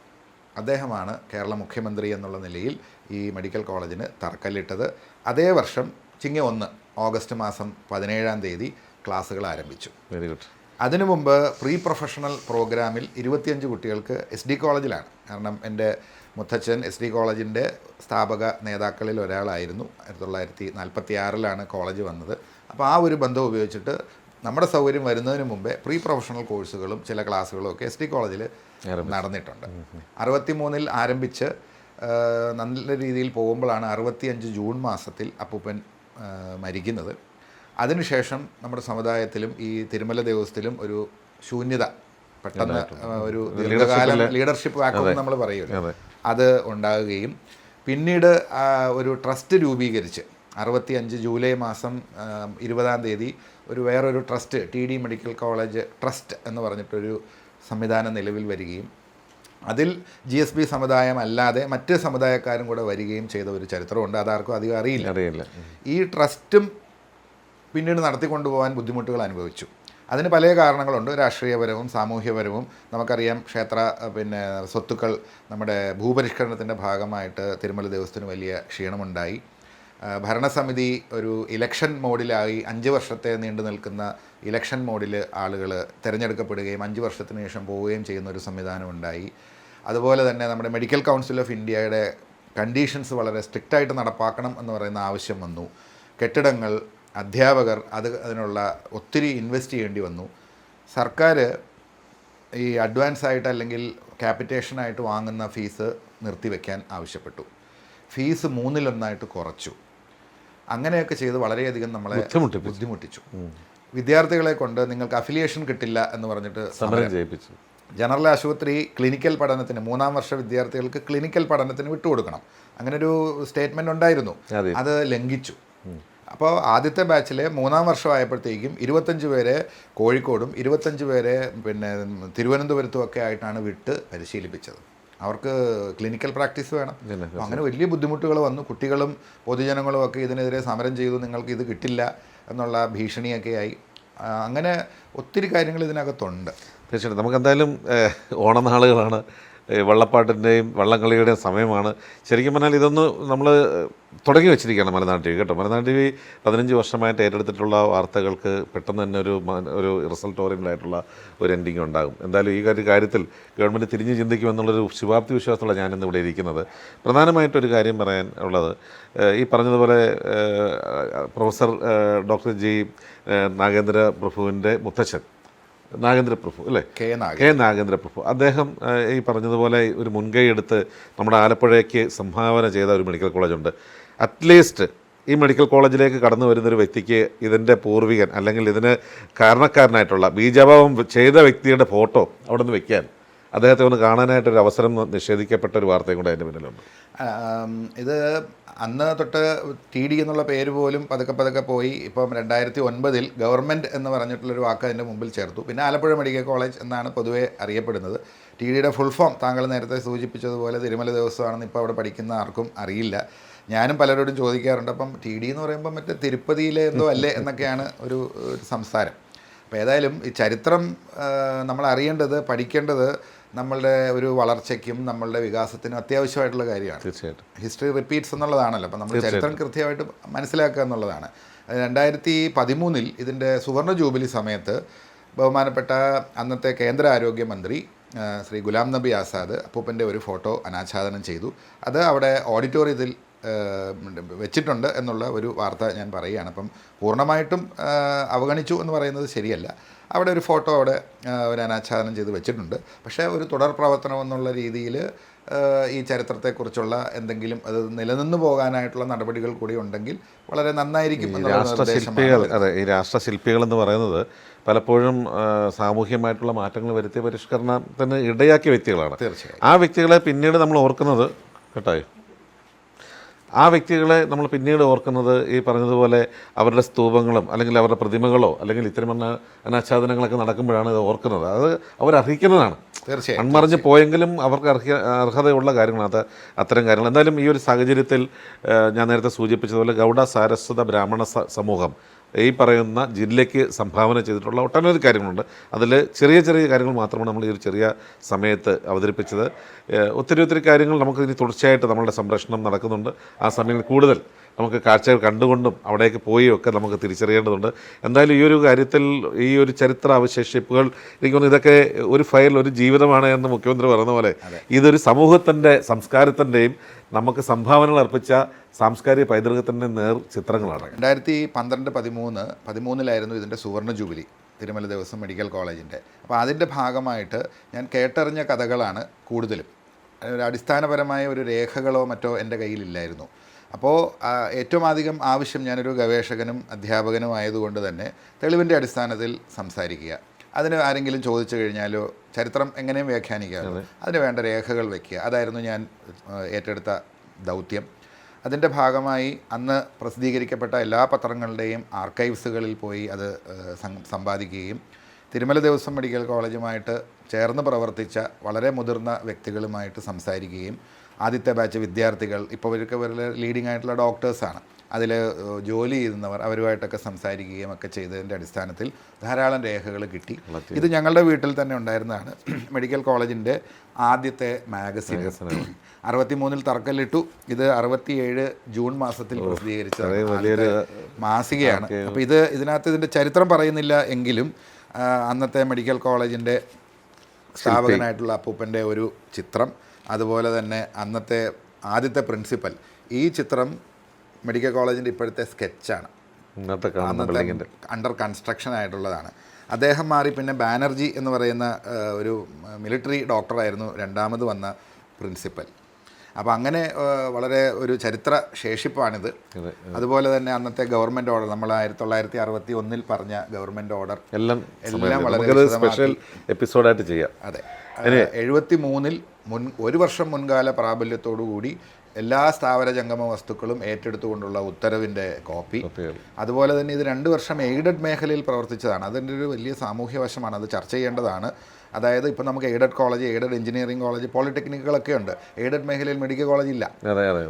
അദ്ദേഹമാണ് കേരള മുഖ്യമന്ത്രി എന്നുള്ള നിലയിൽ ഈ മെഡിക്കൽ കോളേജിന് തറക്കല്ലിട്ടത്. അതേ വർഷം ചിങ്ങ ഒന്ന് ഓഗസ്റ്റ് മാസം പതിനേഴാം തീയതി ക്ലാസ്സുകൾ ആരംഭിച്ചു. വെരി ഗുഡ് അതിനു മുമ്പ് പ്രീ പ്രൊഫഷണൽ പ്രോഗ്രാമിൽ ഇരുപത്തിയഞ്ച് കുട്ടികൾക്ക് എസ് ഡി കോളേജിലാണ്. കാരണം എന്റെ മുത്തച്ഛൻ എസ് ഡി കോളേജിന്റെ സ്ഥാപക നേതാക്കളിൽ ഒരാളായിരുന്നു. ആയിരത്തി തൊള്ളായിരത്തി നാൽപ്പത്തി ആറിലാണ് കോളേജ് വന്നത്. അപ്പോൾ ആ ഒരു ബന്ധം ഉപയോഗിച്ചിട്ട് നമ്മുടെ സൗകര്യം വരുന്നതിന് മുമ്പേ പ്രീ പ്രൊഫഷണൽ കോഴ്സുകളും ചില ക്ലാസ്സുകളും ഒക്കെ എസ് ഡി കോളേജിൽ നടന്നിട്ടുണ്ട്. അറുപത്തി മൂന്നിൽ ആരംഭിച്ച് നല്ല രീതിയിൽ പോകുമ്പോഴാണ് അറുപത്തിയഞ്ച് ജൂൺ മാസത്തിൽ അപ്പൂപ്പൻ മരിക്കുന്നത്. അതിനുശേഷം നമ്മുടെ സമുദായത്തിലും ഈ തിരുമല ദേവസ്വത്തിലും ഒരു ശൂന്യത പെട്ടെന്ന് ഒരു ദീർഘകാല ലീഡർഷിപ്പ് വാക്വം നമ്മൾ പറയുമല്ലോ. അത്. ഉണ്ടാകുകയും പിന്നീട് ഒരു ട്രസ്റ്റ് രൂപീകരിച്ച് അറുപത്തിയഞ്ച് ജൂലൈ മാസം ഇരുപതാം തീയതി ഒരു വേറൊരു trust T D medical college trust എന്ന് പറഞ്ഞിട്ടൊരു സംവിധാനം നിലവിൽ വരികയും അതിൽ ജി എസ് ബി സമുദായം അല്ലാതെ മറ്റ് സമുദായക്കാരും കൂടെ വരികയും ചെയ്ത ഒരു ചരിത്രമുണ്ട്. അതാർക്കും അധികം അറിയില്ല. അറിയില്ല. ഈ ട്രസ്റ്റും പിന്നീട് നടത്തിക്കൊണ്ടുപോകാൻ ബുദ്ധിമുട്ടുകൾ അനുഭവിച്ചു. അതിന് പല കാരണങ്ങളുണ്ട്. രാഷ്ട്രീയപരവും സാമൂഹ്യപരവും. നമുക്കറിയാം ക്ഷേത്ര പിന്നെ സ്വത്തുക്കൾ നമ്മുടെ ഭൂപരിഷ്കരണത്തിന്റെ ഭാഗമായിട്ട് തിരുമല ദേവസ്വത്തിന് വലിയ ക്ഷീണമുണ്ടായി. ഭരണസമിതി ഒരു ഇലക്ഷൻ മോഡിലായി അഞ്ച് വർഷത്തെ നീണ്ടു നിൽക്കുന്ന ഇലക്ഷൻ മോഡിൽ ആളുകൾ തിരഞ്ഞെടുക്കപ്പെടുകയും അഞ്ച് വർഷത്തിന് ശേഷം പോവുകയും ചെയ്യുന്ന ഒരു സംവിധാനം ഉണ്ടായി. അതുപോലെ തന്നെ നമ്മുടെ മെഡിക്കൽ കൗൺസിൽ ഓഫ് ഇന്ത്യയുടെ കണ്ടീഷൻസ് വളരെ സ്ട്രിക്റ്റായിട്ട് നടപ്പാക്കണം എന്ന് പറയുന്ന ആവശ്യം വന്നു. കെട്ടിടങ്ങൾ അധ്യാപകർ അത് അതിനുള്ള ഒത്തിരി ഇൻവെസ്റ്റ് ചെയ്യേണ്ടി വന്നു. സർക്കാർ ഈ അഡ്വാൻസ് ആയിട്ട് അല്ലെങ്കിൽ ക്യാപിറ്റേഷനായിട്ട് വാങ്ങുന്ന ഫീസ് നിർത്തിവെക്കാൻ ആവശ്യപ്പെട്ടു. ഫീസ് മൂന്നിലൊന്നായിട്ട് കുറച്ചു. അങ്ങനെയൊക്കെ ചെയ്ത് വളരെയധികം നമ്മളെ ബുദ്ധിമുട്ടിച്ചു. വിദ്യാർത്ഥികളെ കൊണ്ട് നിങ്ങൾക്ക് അഫിലിയേഷൻ കിട്ടില്ല എന്ന് പറഞ്ഞിട്ട് സമരം ചെയ്യിപ്പിച്ചു ജനറൽ ആശുപത്രി ക്ലിനിക്കൽ പഠനത്തിന് മൂന്നാം വർഷ വിദ്യാർത്ഥികൾക്ക് ക്ലിനിക്കൽ പഠനത്തിന് വിട്ടുകൊടുക്കണം. അങ്ങനെ ഒരു സ്റ്റേറ്റ്മെന്റ് ഉണ്ടായിരുന്നു. അത്. ലംഘിച്ചു. അപ്പോൾ ആദ്യത്തെ ബാച്ചിൽ മൂന്നാം വർഷമായപ്പോഴത്തേക്കും ഇരുപത്തഞ്ച് പേരെ കോഴിക്കോടും ഇരുപത്തഞ്ച് പേരെ പിന്നെ തിരുവനന്തപുരത്തും ഒക്കെ ആയിട്ടാണ് വിട്ട് പരിശീലിപ്പിച്ചത്. അവർക്ക് ക്ലിനിക്കൽ പ്രാക്ടീസ് വേണം. അങ്ങനെ വലിയ ബുദ്ധിമുട്ടുകൾ വന്നു. കുട്ടികളും പൊതുജനങ്ങളും ഒക്കെ ഇതിനെതിരെ സമരം ചെയ്തു. നിങ്ങൾക്ക് ഇത് കിട്ടില്ല എന്നുള്ള ഭീഷണിയൊക്കെയായി അങ്ങനെ ഒത്തിരി കാര്യങ്ങൾ ഇതിനകത്തുണ്ട്. തീർച്ചയായിട്ടും. നമുക്ക് എന്തായാലും ഓണനാളുകളാണ്. വള്ളപ്പാട്ടിന്റെയും വള്ളംകളിയുടെയും സമയമാണ്. ശരിക്കും പറഞ്ഞാൽ ഇതൊന്ന് നമ്മൾ തുടങ്ങി വെച്ചിരിക്കുകയാണ് മലനാട് ടി വി. കേട്ടോ മലനാട് ടി വി പതിനഞ്ച് വർഷമായിട്ട് ഏറ്റെടുത്തിട്ടുള്ള വാർത്തകൾക്ക് പെട്ടെന്ന് തന്നെ ഒരു ഒരു റിസൾട്ട് ഓറിയന്റായിട്ടുള്ള ഒരു എൻഡിങ് ഉണ്ടാകും. എന്തായാലും ഈ ഒരു കാര്യത്തിൽ ഗവൺമെന്റ് തിരിഞ്ഞ് ചിന്തിക്കുമെന്നുള്ളൊരു ശുഭാപ്തി വിശ്വാസമുള്ള ഞാനിന്ന് ഇവിടെ ഇരിക്കുന്നത്. പ്രധാനമായിട്ടൊരു കാര്യം പറയാൻ ഉള്ളത് ഈ പറഞ്ഞതുപോലെ പ്രൊഫസർ ഡോക്ടർ ജി നാഗേന്ദ്ര പ്രഭുവിന്റെ മുത്തച്ഛൻ. നാഗേന്ദ്ര പ്രഭു അല്ലേ? കെ നാഗ കെ നാഗേന്ദ്ര പ്രഭു അദ്ദേഹം ഈ പറഞ്ഞതുപോലെ ഒരു മുൻകൈ എടുത്ത് നമ്മുടെ ആലപ്പുഴയ്ക്ക് സംഭാവന ചെയ്ത ഒരു മെഡിക്കൽ കോളേജുണ്ട്. അറ്റ്ലീസ്റ്റ് ഈ മെഡിക്കൽ കോളേജിലേക്ക് കടന്നു വരുന്നൊരു വ്യക്തിക്ക് ഇതിന്റെ പൂർവികൻ അല്ലെങ്കിൽ ഇതിന് കാരണക്കാരനായിട്ടുള്ള ബീജാഭാവം ചെയ്ത വ്യക്തിയുടെ ഫോട്ടോ അവിടെ നിന്ന് വെക്കാൻ അദ്ദേഹത്തെ ഒന്ന് കാണാനായിട്ടൊരു അവസരം നിഷേധിക്കപ്പെട്ട ഒരു വാർത്തയും കൂടെ അതിന്റെ പിന്നിലുണ്ട്. ഇത് അന്ന് തൊട്ട് ടി ഡി എന്നുള്ള പേര് പോലും പതുക്കെ പതുക്കെ പോയി. ഇപ്പം രണ്ടായിരത്തി ഒൻപതിൽ ഗവൺമെന്റ് എന്ന് പറഞ്ഞിട്ടുള്ളൊരു വാക്ക് അതിന്റെ മുമ്പിൽ ചേർത്തു. പിന്നെ ആലപ്പുഴ മെഡിക്കൽ കോളേജ് എന്നാണ് പൊതുവെ അറിയപ്പെടുന്നത്. ടി ഡിയുടെ ഫുൾ ഫോം താങ്കൾ നേരത്തെ സൂചിപ്പിച്ചതുപോലെ തിരുമല ദിവസമാണെന്ന് ഇപ്പോൾ അവിടെ പഠിക്കുന്ന ആർക്കും അറിയില്ല. ഞാനും പലരോടും ചോദിക്കാറുണ്ട് അപ്പം ടി ഡി എന്ന് പറയുമ്പോൾ മറ്റേ തിരുപ്പതിയിലെ എന്തോ അല്ലേ എന്നൊക്കെയാണ് ഒരു സംസാരം. അപ്പോൾ ഏതായാലും ഈ ചരിത്രം നമ്മൾ അറിയേണ്ടത് പഠിക്കേണ്ടത് നമ്മളുടെ ഒരു വളർച്ചയ്ക്കും നമ്മളുടെ വികാസത്തിനും അത്യാവശ്യമായിട്ടുള്ള കാര്യമാണ്. തീർച്ചയായിട്ടും. ഹിസ്റ്ററി റിപ്പീറ്റ്സ് എന്നുള്ളതാണല്ലോ. അപ്പം നമ്മൾ ചരിത്രം കൃത്യമായിട്ട് മനസ്സിലാക്കുക എന്നുള്ളതാണ്. രണ്ടായിരത്തി പതിമൂന്നിൽ ഇതിന്റെ സുവർണ ജൂബിലി സമയത്ത് ബഹുമാനപ്പെട്ട അന്നത്തെ കേന്ദ്ര ആരോഗ്യമന്ത്രി ശ്രീ ഗുലാം നബി ആസാദ് അപ്പൂപ്പന്റെ ഒരു ഫോട്ടോ അനാച്ഛാദനം ചെയ്തു. അത് അവിടെ ഓഡിറ്റോറിയത്തിൽ വെച്ചിട്ടുണ്ട് എന്നുള്ള ഒരു വാർത്ത ഞാൻ പറയുകയാണ്. അപ്പം പൂർണമായിട്ടും അവഗണിച്ചു എന്ന് പറയുന്നത് ശരിയല്ല. അവിടെ ഒരു ഫോട്ടോ അവിടെ ഒരു അനാച്ഛാദനം ചെയ്ത് വെച്ചിട്ടുണ്ട്. പക്ഷേ ഒരു തുടർ പ്രവർത്തനം എന്നുള്ള രീതിയിൽ ഈ ചരിത്രത്തെക്കുറിച്ചുള്ള എന്തെങ്കിലും അത് നിലനിന്ന് പോകാനായിട്ടുള്ള നടപടികൾ കൂടി ഉണ്ടെങ്കിൽ വളരെ നന്നായിരിക്കും രാഷ്ട്രശില്പികൾ അതെ ഈ രാഷ്ട്രശില്പികൾ എന്ന് പറയുന്നത് പലപ്പോഴും സാമൂഹ്യമായിട്ടുള്ള മാറ്റങ്ങൾ വരുത്തിയ പരിഷ്കരണത്തിന് ഇടയാക്കിയ വ്യക്തികളാണ്. തീർച്ചയായും. ആ വ്യക്തികളെ പിന്നീട് നമ്മൾ ഓർക്കുന്നത് കേട്ടായോ ആ വ്യക്തികളെ നമ്മൾ പിന്നീട് ഓർക്കുന്നത് ഈ പറഞ്ഞതുപോലെ അവരുടെ സ്തൂപങ്ങളും അല്ലെങ്കിൽ അവരുടെ പ്രതിമകളോ അല്ലെങ്കിൽ ഇത്തരം പറഞ്ഞ അനാച്ഛാദനങ്ങളൊക്കെ നടക്കുമ്പോഴാണ് ഇത് ഓർക്കുന്നത്. അത് അവരർഹിക്കുന്നതാണ്. തീർച്ചയായും അൺമറിഞ്ഞ് പോയെങ്കിലും അവർക്ക് അർഹ അർഹതയുള്ള കാര്യങ്ങളാണ്. അത് അത്തരം കാര്യങ്ങൾ. എന്തായാലും ഈ ഒരു സാഹചര്യത്തിൽ ഞാൻ നേരത്തെ സൂചിപ്പിച്ചതുപോലെ ഗൗഡ സാരസ്വത ബ്രാഹ്മണ സമൂഹം ഈ പറയുന്ന ജില്ലയ്ക്ക് സംഭാവന ചെയ്തിട്ടുള്ള ഒട്ടനവധി കാര്യങ്ങളുണ്ട്. അതിൽ ചെറിയ ചെറിയ കാര്യങ്ങൾ മാത്രമാണ് നമ്മൾ ഈ ഒരു ചെറിയ സമയത്ത് അവതരിപ്പിച്ചത്. ഒത്തിരി ഒത്തിരി കാര്യങ്ങൾ നമുക്ക് ഇനി തുടർച്ചയായിട്ട് നമ്മളുടെ സംരക്ഷണം നടക്കുന്നുണ്ട്. ആ സമയങ്ങളിൽ കൂടുതൽ നമുക്ക് കാഴ്ചകൾ കണ്ടുകൊണ്ടും അവിടേക്ക് പോയി ഒക്കെ നമുക്ക് തിരിച്ചറിയേണ്ടതുണ്ട്. എന്തായാലും ഈ ഒരു കാര്യത്തിൽ ഈ ഒരു ചരിത്ര അവശേഷിപ്പുകൾ എനിക്ക് തോന്നുന്നു ഇതൊക്കെ ഒരു ഫയൽ ഒരു ജീവിതമാണ് എന്ന് മുഖ്യമന്ത്രി പറയുന്ന പോലെ ഇതൊരു സമൂഹത്തിന്റെ സംസ്കാരത്തിന്റെയും നമുക്ക് സംഭാവനകൾ അർപ്പിച്ച സാംസ്കാരിക പൈതൃകത്തിന്റെ നേർ ചിത്രങ്ങളാണ്. രണ്ടായിരത്തി പന്ത്രണ്ട് പതിമൂന്ന് പതിമൂന്നിലായിരുന്നു ഇതിന്റെ സുവർണ ജൂബിലി തിരുമല ദേവസ്വം മെഡിക്കൽ കോളേജിന്റെ അപ്പോൾ അതിന്റെ ഭാഗമായിട്ട് ഞാൻ കേട്ടറിഞ്ഞ കഥകളാണ് കൂടുതലും. ഒരു അടിസ്ഥാനപരമായ ഒരു രേഖകളോ മറ്റോ എന്റെ കയ്യിലില്ലായിരുന്നു. അപ്പോൾ ഏറ്റവും അധികം ആവശ്യം ഞാനൊരു ഗവേഷകനും അധ്യാപകനും ആയതുകൊണ്ട് തന്നെ തെളിവിന്റെ അടിസ്ഥാനത്തിൽ സംസാരിക്കുക. അതിന് ആരെങ്കിലും ചോദിച്ചു കഴിഞ്ഞാലോ ചരിത്രം എങ്ങനെയും വ്യാഖ്യാനിക്കാമല്ലോ. അതിന് വേണ്ട രേഖകൾ വയ്ക്കുക അതായിരുന്നു ഞാൻ ഏറ്റെടുത്ത ദൗത്യം. അതിന്റെ ഭാഗമായി അന്ന് പ്രസിദ്ധീകരിക്കപ്പെട്ട എല്ലാ പത്രങ്ങളുടെയും ആർക്കൈവ്സുകളിൽ പോയി അത് സമ്പാദിക്കുകയും തിരുമല ദേവസ്വം മെഡിക്കൽ കോളേജുമായിട്ട് ചേർന്ന് പ്രവർത്തിച്ച വളരെ മുതിർന്ന വ്യക്തികളുമായിട്ട് സംസാരിക്കുകയും ആദ്യത്തെ ബാച്ച് വിദ്യാർത്ഥികൾ ഇപ്പോൾ ഇവർക്ക് ഇവരുടെ ലീഡിംഗ് ആയിട്ടുള്ള ഡോക്ടേഴ്സാണ് അതിൽ ജോലി ചെയ്യുന്നവർ അവരുമായിട്ടൊക്കെ സംസാരിക്കുകയും ഒക്കെ ചെയ്തതിന്റെ അടിസ്ഥാനത്തിൽ ധാരാളം രേഖകൾ കിട്ടി. ഇത് ഞങ്ങളുടെ വീട്ടിൽ തന്നെ ഉണ്ടായിരുന്നതാണ്. മെഡിക്കൽ കോളേജിന്റെ ആദ്യത്തെ മാഗസിൻ. അറുപത്തി മൂന്നിൽ തറക്കല്ലിട്ടു ഇത് അറുപത്തിയേഴ് ജൂൺ മാസത്തിൽ പ്രസിദ്ധീകരിച്ച മാസികയാണ്. അപ്പോൾ ഇത് ഇതിനകത്ത് ഇതിന്റെ ചരിത്രം പറയുന്നില്ല എങ്കിലും അന്നത്തെ മെഡിക്കൽ കോളേജിന്റെ സ്ഥാപകനായിട്ടുള്ള അപ്പൂപ്പന്റെ ഒരു ചിത്രം അതുപോലെ തന്നെ അന്നത്തെ ആദ്യത്തെ പ്രിൻസിപ്പൽ. ഈ ചിത്രം മെഡിക്കൽ കോളേജിന്റെ ഇപ്പോഴത്തെ സ്കെച്ചാണ്. ഇന്നത്തെ അണ്ടർ കൺസ്ട്രക്ഷൻ ആയിട്ടുള്ളതാണ്. അദ്ദേഹം മാറി പിന്നെ ബാനർജി എന്ന് പറയുന്ന ഒരു മിലിറ്ററി ഡോക്ടറായിരുന്നു രണ്ടാമത് വന്ന പ്രിൻസിപ്പൽ അപ്പോൾ അങ്ങനെ വളരെ ഒരു ചരിത്ര ശേഷിപ്പാണിത്. അതുപോലെ തന്നെ അന്നത്തെ ഗവൺമെന്റ് ഓർഡർ നമ്മൾ ആയിരത്തി തൊള്ളായിരത്തി അറുപത്തി ഒന്നിൽ പറഞ്ഞ ഗവൺമെന്റ് ഓർഡർ എല്ലാം എല്ലാം വളരെ. സ്പെഷ്യൽ എപ്പിസോഡായിട്ട് ചെയ്യാം. അതെ. എഴുപത്തി മൂന്നിൽ മുൻ ഒരു വർഷം മുൻകാല പ്രാബല്യത്തോടു കൂടി എല്ലാ സ്ഥാപന ജംഗമ വസ്തുക്കളും ഏറ്റെടുത്തുകൊണ്ടുള്ള ഉത്തരവിന്റെ കോപ്പി. അതുപോലെ തന്നെ ഇത് രണ്ട് വർഷം എയ്ഡഡ് മേഖലയിൽ പ്രവർത്തിച്ചതാണ്. അതിന്റെ ഒരു വലിയ സാമൂഹ്യ വശമാണ്. അത് ചർച്ച ചെയ്യേണ്ടതാണ്. അതായത് ഇപ്പം നമുക്ക് aided college aided engineering college പോളിടെക്നിക്കുകളൊക്കെ ഉണ്ട്. എയ്ഡഡ് മേഖലയിൽ മെഡിക്കൽ കോളേജ് ഇല്ല.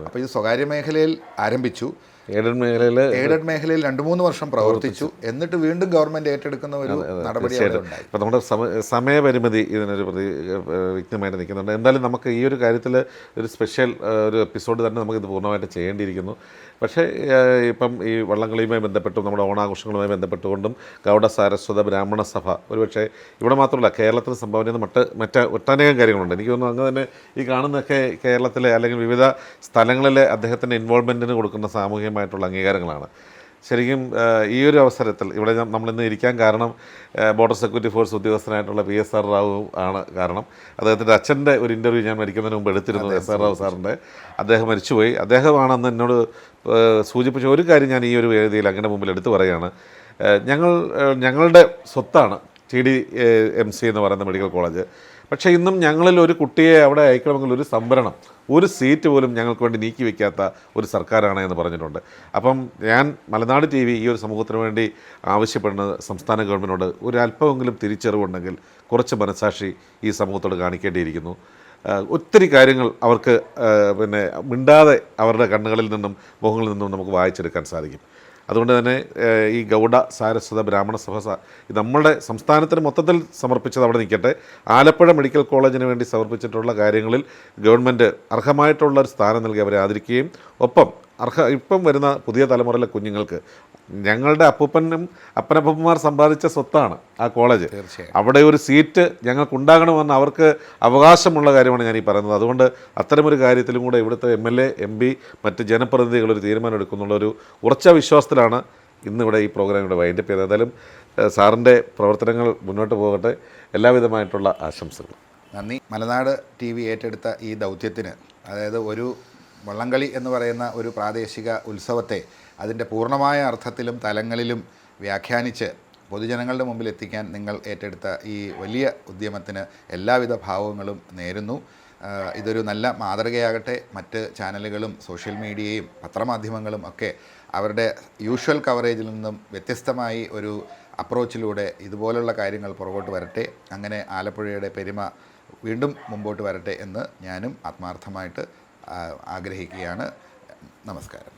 അപ്പോൾ ഇത് സ്വകാര്യ മേഖലയിൽ ആരംഭിച്ചു. എയ്ഡഡ് മേഖലയിൽ എയ്ഡഡ് മേഖലയിൽ രണ്ട് മൂന്ന് വർഷം പ്രവർത്തിച്ചു. എന്നിട്ട് വീണ്ടും ഗവൺമെന്റ് ഏറ്റെടുക്കുന്ന ഒരു നടപടി ഉണ്ടായി നമ്മുടെ സമയപരിമിതി ഇതിനൊരു പ്രതി വ്യക്തമായിട്ട് നിൽക്കുന്നുണ്ട്. എന്തായാലും നമുക്ക് ഈ ഒരു കാര്യത്തിൽ ഒരു സ്പെഷ്യൽ ഒരു എപ്പിസോഡ് തന്നെ നമുക്ക് ഇത് പൂർണമായിട്ട് ചെയ്യേണ്ടിയിരിക്കുന്നു. പക്ഷേ ഇപ്പം ഈ വള്ളംകളിയുമായി ബന്ധപ്പെട്ടും നമ്മുടെ ഓണാഘോഷങ്ങളുമായി ബന്ധപ്പെട്ടുകൊണ്ടും ഗൗഡ സാരസ്വത ബ്രാഹ്മണ സഭ ഒരുപക്ഷെ ഇവിടെ മാത്രമല്ല കേരളത്തിന് സംഭാവന ചെയ്യുന്ന മറ്റ് മറ്റ് ഒട്ടനേകം കാര്യങ്ങളുണ്ട്. എനിക്ക് തോന്നുന്നു അങ്ങ് തന്നെ ഈ കാണുന്നൊക്കെ കേരളത്തിലെ അല്ലെങ്കിൽ വിവിധ സ്ഥലങ്ങളിലെ അദ്ദേഹത്തിന്റെ ഇൻവോൾവ്മെന്റിന് കൊടുക്കുന്ന സാമൂഹികമായിട്ടുള്ള അംഗീകാരങ്ങളാണ്. ശരിക്കും ഈ ഒരു അവസരത്തിൽ ഇവിടെ നമ്മളിന്ന് ഇരിക്കാൻ കാരണം ബോർഡർ സെക്യൂരിറ്റി ഫോഴ്സ് ഉദ്യോഗസ്ഥനായിട്ടുള്ള പി എസ് ആർ റാവു ആണ് കാരണം. അദ്ദേഹത്തിന്റെ അച്ഛന്റെ ഒരു ഇന്റർവ്യൂ ഞാൻ മരിക്കുന്നതിന് മുമ്പ് എടുത്തിരുന്നു എസ് ആർ റാവു സാറിന്റെ അദ്ദേഹം മരിച്ചുപോയി. അദ്ദേഹമാണെന്ന് എന്നോട് സൂചിപ്പിച്ച ഒരു കാര്യം ഞാൻ ഈ ഒരു വേദിയിൽ അങ്ങനെ മുമ്പിൽ എടുത്തു പറയുകയാണ്. ഞങ്ങൾ ഞങ്ങളുടെ സ്വത്താണ് ടി ഡി എം സി എന്ന് പറയുന്ന മെഡിക്കൽ കോളേജ് പക്ഷേ ഇന്നും ഞങ്ങളിൽ ഒരു കുട്ടിയെ അവിടെ അയക്കണമെങ്കിൽ ഒരു സംവരണം ഒരു സീറ്റ് പോലും ഞങ്ങൾക്ക് വേണ്ടി നീക്കി വയ്ക്കാത്ത ഒരു സർക്കാരാണ് എന്ന് പറഞ്ഞിട്ടുണ്ട്. അപ്പം ഞാൻ മലനാട് ടി വി ഈ ഒരു സമൂഹത്തിന് വേണ്ടി ആവശ്യപ്പെടുന്നത് സംസ്ഥാന ഗവൺമെന്റിനോട് ഒരു അല്പമെങ്കിലും തിരിച്ചറിവുണ്ടെങ്കിൽ കുറച്ച് മനസാക്ഷി ഈ സമൂഹത്തോട് കാണിക്കേണ്ടിയിരിക്കുന്നു. ഒത്തിരി കാര്യങ്ങൾ അവർക്ക് പിന്നെ മിണ്ടാതെ അവരുടെ കണ്ണുകളിൽ നിന്നും മുഖങ്ങളിൽ നിന്നും നമുക്ക് വായിച്ചെടുക്കാൻ സാധിക്കും. അതുകൊണ്ട് തന്നെ ഈ ഗൗഡ സാരസ്വത ബ്രാഹ്മണ സഭ നമ്മളുടെ സംസ്ഥാനത്തിന് മൊത്തത്തിൽ സമർപ്പിച്ചത് അവിടെ നിൽക്കട്ടെ. ആലപ്പുഴ മെഡിക്കൽ കോളേജിന് വേണ്ടി സമർപ്പിച്ചിട്ടുള്ള കാര്യങ്ങളിൽ ഗവൺമെന്റ് അർഹമായിട്ടുള്ള ഒരു സ്ഥാനം നൽകി അവരെ ആദരിക്കുകയും ഒപ്പം അർഹ ഇപ്പം വരുന്ന പുതിയ തലമുറയിലെ കുഞ്ഞുങ്ങൾക്ക് ഞങ്ങളുടെ അപ്പൂപ്പനും അപ്പനപ്പന്മാർ സമ്പാദിച്ച സ്വത്താണ് ആ കോളേജ്. അവിടെ ഒരു സീറ്റ് ഞങ്ങൾക്ക് ഉണ്ടാകണമെന്ന് അവർക്ക് അവകാശമുള്ള കാര്യമാണ് ഞാൻ ഈ പറയുന്നത്. അതുകൊണ്ട് അത്തരമൊരു കാര്യത്തിലും കൂടെ ഇവിടുത്തെ M L A M P മറ്റ് ജനപ്രതിനിധികൾ ഒരു തീരുമാനം എടുക്കുന്നുള്ള ഒരു ഉറച്ച വിശ്വാസത്തിലാണ് ഇന്നിവിടെ ഈ പ്രോഗ്രാം ഇവിടെ വൈൻഡപ്പ് ചെയ്തത്. ഏതായാലും സാറിന്റെ പ്രവർത്തനങ്ങൾ മുന്നോട്ട് പോകട്ടെ. എല്ലാവിധമായിട്ടുള്ള ആശംസകൾ നന്ദി. മലനാട് ടി വി ഏറ്റെടുത്ത ഈ ദൗത്യത്തിന് അതായത് ഒരു വള്ളംകളി എന്ന് പറയുന്ന ഒരു പ്രാദേശിക ഉത്സവത്തെ അതിന്റെ പൂർണമായ അർത്ഥത്തിലും തലങ്ങളിലും വ്യാഖ്യാനിച്ച് പൊതുജനങ്ങളുടെ മുമ്പിൽ എത്തിക്കാൻ നിങ്ങൾ ഏറ്റെടുത്ത ഈ വലിയ ഉദ്യമത്തിന് എല്ലാവിധ ഭാവങ്ങളും നേരുന്നു. ഇതൊരു നല്ല മാതൃകയാകട്ടെ. മറ്റ് ചാനലുകളും സോഷ്യൽ മീഡിയയും പത്രമാധ്യമങ്ങളും ഒക്കെ അവരുടെ യൂഷ്വൽ കവറേജിൽ നിന്നും വ്യത്യസ്തമായി ഒരു അപ്രോച്ചിലൂടെ ഇതുപോലുള്ള കാര്യങ്ങൾ പുറകോട്ട് വരട്ടെ. അങ്ങനെ ആലപ്പുഴയുടെ പെരുമ വീണ്ടും മുമ്പോട്ട് വരട്ടെ എന്ന് ഞാനും ആത്മാർത്ഥമായിട്ട് ആഗ്രഹിക്കുകയാണ്. നമസ്കാരം.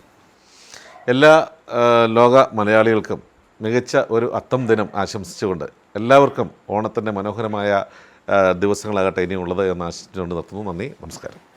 എല്ലാ ലോക മലയാളികൾക്കും മികച്ച ഒരു അത്തം ദിനം ആശംസിച്ചുകൊണ്ട് എല്ലാവർക്കും ഓണത്തിന്റെ മനോഹരമായ ദിവസങ്ങളാകട്ടെ ഇനിയുള്ളത് എന്ന് ആശംസിച്ചുകൊണ്ട് നിർത്തുന്നു. നന്ദി നമസ്കാരം.